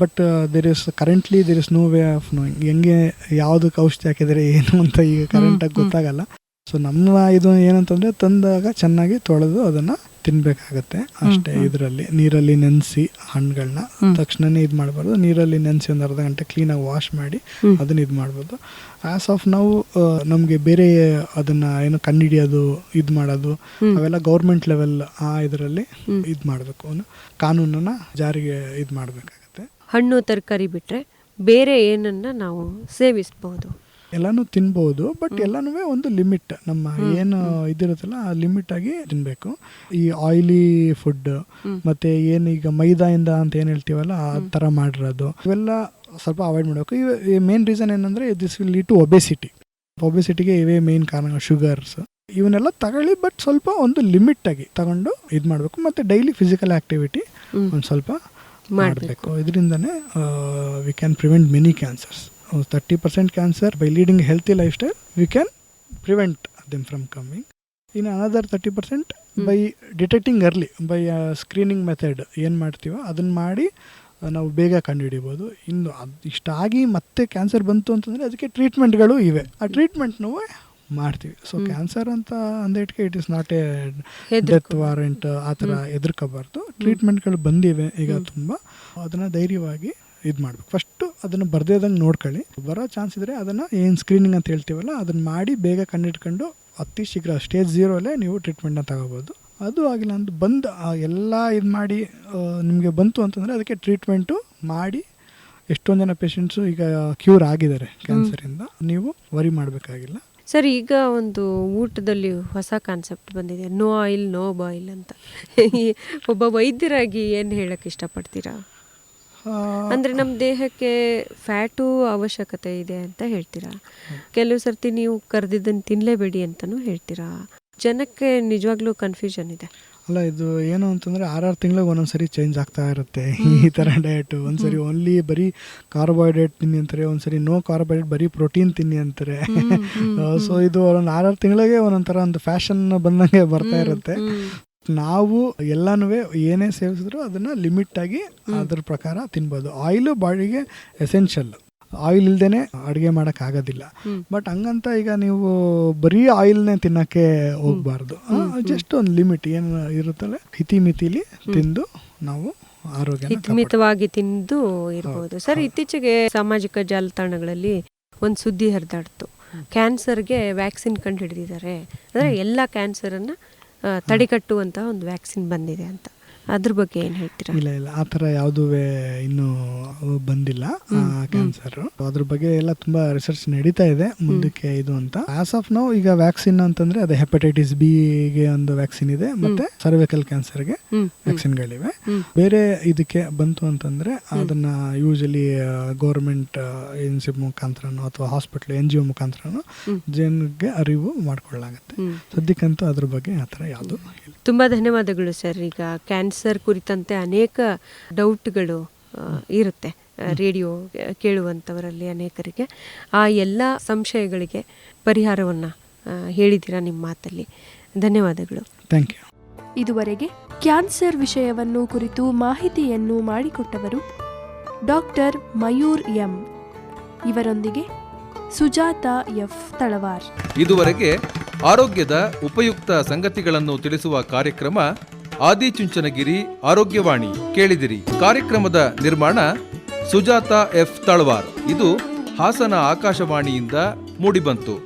But there is currently there is no way of knowing ಹೆಂಗೆ ಯಾವುದಕ್ಕೆ ಔಷಧಿ ಹಾಕಿದರೆ ಏನು ಅಂತ ಈಗ ಕರೆಂಟಾಗಿ ಗೊತ್ತಾಗಲ್ಲ. ಸೊ ನಮ್ಮ ಇದು ಏನಂತಂದರೆ ತಂದಾಗ ಚೆನ್ನಾಗಿ ತೊಳೆದು ಅದನ್ನ ತಿನ್ಬೇಕಾಗತ್ತೆ. ಅಷ್ಟೇ ಇದರಲ್ಲಿ ನೀರಲ್ಲಿ ನೆನೆಸಿ ಹಣ್ಣುಗಳನ್ನ ತಕ್ಷಣನೇ ಇದು ಮಾಡಬಾರ್ದು. ನೀರಲ್ಲಿ ನೆನೆಸಿ ಒಂದು ಅರ್ಧ ಗಂಟೆ ಕ್ಲೀನಾಗಿ ವಾಶ್ ಮಾಡಿ ಅದನ್ನ ಇದು ಮಾಡ್ಬೋದು ಆಸ್ ಆಫ್ ನಾವು ನಮಗೆ ಬೇರೆ ಅದನ್ನ ಏನು ಕಣ್ಣಿಡಿಯೋದು ಇದು ಮಾಡೋದು. ಅವೆಲ್ಲ ಗೌರ್ಮೆಂಟ್ ಲೆವೆಲ್ ಆ ಇದರಲ್ಲಿ. ಇದು ಮಾಡಬೇಕು. ಕಾನೂನನ್ನ ಜಾರಿಗೆ ಇದು ಮಾಡಬೇಕಾಗತ್ತೆ. ಹಣ್ಣು ತರಕಾರಿ ಬಿಟ್ರೆ ಬೇರೆ ಏನನ್ನ ನಾವು ಸೇವಿಸಬಹುದು ಎಲ್ಲಾನು ತಿನ್ಬೋದು ಬಟ್ ಎಲ್ಲನೂ ಒಂದು ಲಿಮಿಟ್ ನಮ್ಮ ಏನು ಇದಿರುತ್ತಲ್ಲ ಆ ಲಿಮಿಟ್ ಆಗಿ ತಿನ್ಬೇಕು. ಈ ಆಯಿಲಿ ಫುಡ್ ಮತ್ತೆ ಏನು ಈಗ ಮೈದಾಯಿಂದ ಅಂತ ಏನು ಹೇಳ್ತೀವಲ್ಲ ಆ ಥರ ಮಾಡಿರೋದು. ಇವೆಲ್ಲ ಸ್ವಲ್ಪ ಅವಾಯ್ಡ್ ಮಾಡಬೇಕು. ಈ ಮೇನ್ ರೀಸನ್ ಏನಂದ್ರೆ this will lead to obesity ಒಬೆಸಿಟಿಗೆ ಇವೇ ಮೇನ್ ಕಾರಣ ಶುಗರ್ಸ್ ಇವನ್ನೆಲ್ಲ ತಗೊಳ್ಳಿ ಬಟ್ ಸ್ವಲ್ಪ ಒಂದು ಲಿಮಿಟ್ ಆಗಿ ತಗೊಂಡು ಇದು ಮಾಡಬೇಕು. ಮತ್ತೆ ಡೈಲಿ ಫಿಸಿಕಲ್ ಆಕ್ಟಿವಿಟಿ. ಒಂದು ಸ್ವಲ್ಪ ಮಾಡಬೇಕು. ಇದರಿಂದನೇ we can prevent many cancers thirty percent cancer by leading healthy lifestyle we can prevent them from coming ಇನ್ನು another thirty percent by detecting early by screening method ಏನು ಮಾಡ್ತೀವೋ ಅದನ್ನು ಮಾಡಿ ನಾವು ಬೇಗ ಕಂಡುಹಿಡಿಬೋದು. ಇನ್ನು ಅದು ಇಷ್ಟಾಗಿ ಮತ್ತೆ ಕ್ಯಾನ್ಸರ್ ಬಂತು ಅಂತಂದರೆ ಅದಕ್ಕೆ ಟ್ರೀಟ್ಮೆಂಟ್ಗಳು ಇವೆ. ಆ ಟ್ರೀಟ್ಮೆಂಟ್ ನಾವು ಮಾಡ್ತೀವಿ. ಸೊ ಕ್ಯಾನ್ಸರ್ ಅಂತ ಅಂದಿಟ್ಕೆ it is not a death warrant ಆ ಥರ ಎದುರ್ಕೋಬಾರ್ದು. ಟ್ರೀಟ್ಮೆಂಟ್ಗಳು ಬಂದಿವೆ ಈಗ ತುಂಬ. ಅದನ್ನು ಧೈರ್ಯವಾಗಿ ಇದು ಮಾಡಬೇಕು. ಫಸ್ಟು ಅದನ್ನು ಬರ್ದೇದಂಗೆ ನೋಡ್ಕೊಳ್ಳಿ. ಬರೋ ಚಾನ್ಸ್ ಇದ್ದರೆ ಅದನ್ನು ಏನು ಸ್ಕ್ರೀನಿಂಗ್ ಅಂತ ಹೇಳ್ತೀವಲ್ಲ ಅದನ್ನು ಮಾಡಿ ಬೇಗ ಕಂಡಿಟ್ಕೊಂಡು ಅತಿ ಶೀಘ್ರ ಸ್ಟೇಜ್ ಝೀರೋಲ್ಲೇ ನೀವು ಟ್ರೀಟ್ಮೆಂಟ್ನ ತಗೋಬೋದು. ಅದು ಆಗಿಲ್ಲ ಅಂತ ಬಂದು ಎಲ್ಲ ಇದು ಮಾಡಿ ನಿಮಗೆ ಬಂತು ಅಂತಂದರೆ ಅದಕ್ಕೆ ಟ್ರೀಟ್ಮೆಂಟು ಮಾಡಿ ಎಷ್ಟೊಂದು ಜನ ಪೇಷಂಟ್ಸು ಈಗ ಕ್ಯೂರ್ ಆಗಿದ್ದಾರೆ ಕ್ಯಾನ್ಸರಿಂದ ನೀವು ವರಿ ಮಾಡಬೇಕಾಗಿಲ್ಲ. ಸರ್ ಈಗ ಒಂದು ಊಟದಲ್ಲಿ ಹೊಸ ಕಾನ್ಸೆಪ್ಟ್ ಬಂದಿದೆ. ನೋ ಆಯಿಲ್ ನೋ ಬಾಯಿಲ್ ಅಂತ. ಒಬ್ಬ ವೈದ್ಯರಾಗಿ ಏನು ಹೇಳಕ್ಕೆ ಇಷ್ಟಪಡ್ತೀರಾ? ಅಂದ್ರೆ ನಮ್ಮ ದೇಹಕ್ಕೆ ಫ್ಯಾಟು ಅವಶ್ಯಕತೆ ಇದೆ ಅಂತ ಹೇಳ್ತೀರಾ? ಕೆಲವು ಸರ್ತಿ ನೀವು ಕರೆದಿದ್ದನ್ನು ತಿನ್ನಲೇಬೇಡಿ ಅಂತಲೂ ಹೇಳ್ತೀರಾ? ಜನಕ್ಕೆ ನಿಜವಾಗ್ಲೂ ಕನ್ಫ್ಯೂಷನ್ ಇದೆ. ಅಲ್ಲ ಇದು ಏನು ಅಂತಂದರೆ ಆರಾರು ತಿಂಗಳಿಗೆ ಒಂದೊಂದ್ಸರಿ ಚೇಂಜ್ ಆಗ್ತಾ ಇರುತ್ತೆ. ಈ ಥರ ಡಯಟ್ ಒಂದ್ಸರಿ ಓನ್ಲಿ ಬರೀ ಕಾರ್ಬೋಹೈಡ್ರೇಟ್ ತಿನ್ನಿ ಅಂತಾರೆ ಒಂದ್ಸರಿ ನೋ ಕಾರ್ಬೋಹೈಡ್ರೇಟ್ ಬರೀ ಪ್ರೋಟೀನ್ ತಿನ್ನಿ ಅಂತಾರೆ. ಸೊ ಇದು ಒಂದು ಆರಾರು ತಿಂಗಳಿಗೆ ಒಂದೊಂಥರ ಒಂದು ಫ್ಯಾಷನ್ ಬಂದಂಗೆ ಬರ್ತಾ ಇರುತ್ತೆ. ನಾವು ಎಲ್ಲಾನು ಏನೇ ಸೇವಿಸಿದ್ರು ಅದನ್ನ ಲಿಮಿಟ್ ಆಗಿ ಅದ್ರ ಪ್ರಕಾರ ತಿನ್ಬೋದು. ಆಯಿಲು ಬಾಡಿಗೆ ಎಸೆನ್ಷಿಯಲ್ ಆಯಿಲ್ ಇಲ್ದೇನೆ ಅಡುಗೆ ಮಾಡಕ್ ಆಗೋದಿಲ್ಲ. ಬಟ್ ಹಂಗಂತ ಈಗ ನೀವು ಬರೀ ಆಯಿಲ್ನೇ ತಿನ್ನಕ್ಕೆ ಹೋಗ್ಬಾರ್ದು. ಜಸ್ಟ್ ಒಂದು ಲಿಮಿಟ್ ಏನು ಇರುತ್ತಲ್ಲ ಹಿತಿ ಮಿತಿಲಿ ತಿಂದು ನಾವು ಆರೋಗ್ಯ ಹಿತಮಿತವಾಗಿ ತಿಂದು ಇರ್ಬೋದು. ಸರ್ ಇತ್ತೀಚೆಗೆ ಸಾಮಾಜಿಕ ಜಾಲತಾಣಗಳಲ್ಲಿ ಒಂದು ಸುದ್ದಿ ಹರಿದಾಡ್ತು. ಕ್ಯಾನ್ಸರ್ಗೆ ವ್ಯಾಕ್ಸಿನ್ ಕಂಡು ಹಿಡಿದಿದ್ದಾರೆ ಅಂದರೆ ಎಲ್ಲ ಕ್ಯಾನ್ಸರನ್ನು ತಡೆಗಟ್ಟುವಂತಹ ಒಂದು ವ್ಯಾಕ್ಸಿನ್ ಬಂದಿದೆ ಅಂತ. ಅದ್ರ ಬಗ್ಗೆ ಏನು ಹೇಳ್ತೀರಾ? ಇಲ್ಲ ಇಲ್ಲ. ಆ ಥರ ಯಾವುದೂ ಇನ್ನೂ ಬಂದಿಲ್ಲ ಕ್ಯಾನ್ಸರ್ ಅದ್ರ ಬಗ್ಗೆ ಎಲ್ಲ ತುಂಬಾ ರಿಸರ್ಚ್ ನಡೀತಾ ಇದೆ ಮುಂದಕ್ಕೆ ಇದು ಅಂತ. ಆಸ್ ಆಫ್ ನೋ ಈಗ ವ್ಯಾಕ್ಸಿನ್ ಅಂತಂದ್ರೆ ಅದೇ ಹೆಪಟೈಟಿಸ್ ಬಿ ಗೆ ಒಂದು ವ್ಯಾಕ್ಸಿನ್ ಇದೆ ಮತ್ತೆ ಸರ್ವಿಕಲ್ ಕ್ಯಾನ್ಸರ್ಗೆ ವ್ಯಾಕ್ಸಿನ್ ವ್ಯಾಕ್ಸಿನ್ಗಳಿವೆ ಬೇರೆ ಇದಕ್ಕೆ ಬಂತು ಅಂತಂದ್ರೆ ಅದನ್ನ ಯೂಶಲಿ ಗೌರ್ಮೆಂಟ್ ಏಜೆನ್ಸಿ ಮುಖಾಂತರನೋ ಅಥವಾ ಹಾಸ್ಪಿಟಲ್ ಎನ್ ಜಿ ಒ ಮುಖಾಂತರನೋ ಜನಕ್ಕೆ ಅರಿವು ಮಾಡ್ಕೊಳ್ಳಲಾಗುತ್ತೆ. ಸದ್ಯಕ್ಕಂತೂ ಅದ್ರ ಬಗ್ಗೆ ಆ ಥರ ಯಾವುದು ತುಂಬ ಧನ್ಯವಾದಗಳು ಸರ್. ಈಗ ಕ್ಯಾನ್ಸರ್ ಕುರಿತಂತೆ ಅನೇಕ ಡೌಟ್ಗಳು ಇರುತ್ತೆ. ರೇಡಿಯೋ ಕೇಳುವಂಥವರಲ್ಲಿ ಅನೇಕರಿಗೆ. ಆ ಎಲ್ಲ ಸಂಶಯಗಳಿಗೆ ಪರಿಹಾರವನ್ನು ಹೇಳಿದ್ದೀರಾ ನಿಮ್ಮ ಮಾತಲ್ಲಿ. ಧನ್ಯವಾದಗಳು. ಥ್ಯಾಂಕ್ ಯು ಇದುವರೆಗೆ ಕ್ಯಾನ್ಸರ್ ವಿಷಯವನ್ನು ಕುರಿತು ಮಾಹಿತಿಯನ್ನು ಮಾಡಿಕೊಟ್ಟವರು ಡಾಕ್ಟರ್ ಮಯೂರ್ ಎಂ. ಇವರೊಂದಿಗೆ ಸುಜಾತ ಎಫ್. ತಳವಾರ್. ಇದುವರೆಗೆ ಆರೋಗ್ಯದ ಉಪಯುಕ್ತ ಸಂಗತಿಗಳನ್ನು ತಿಳಿಸುವ ಕಾರ್ಯಕ್ರಮ ಆದಿಚುಂಚನಗಿರಿ ಆರೋಗ್ಯವಾಣಿ ಕೇಳಿದಿರಿ. ಕಾರ್ಯಕ್ರಮದ ನಿರ್ಮಾಣ ಸುಜಾತ ಎಫ್ ತಳವಾರ್. ಇದು ಹಾಸನ ಆಕಾಶವಾಣಿಯಿಂದ ಮೂಡಿಬಂತು.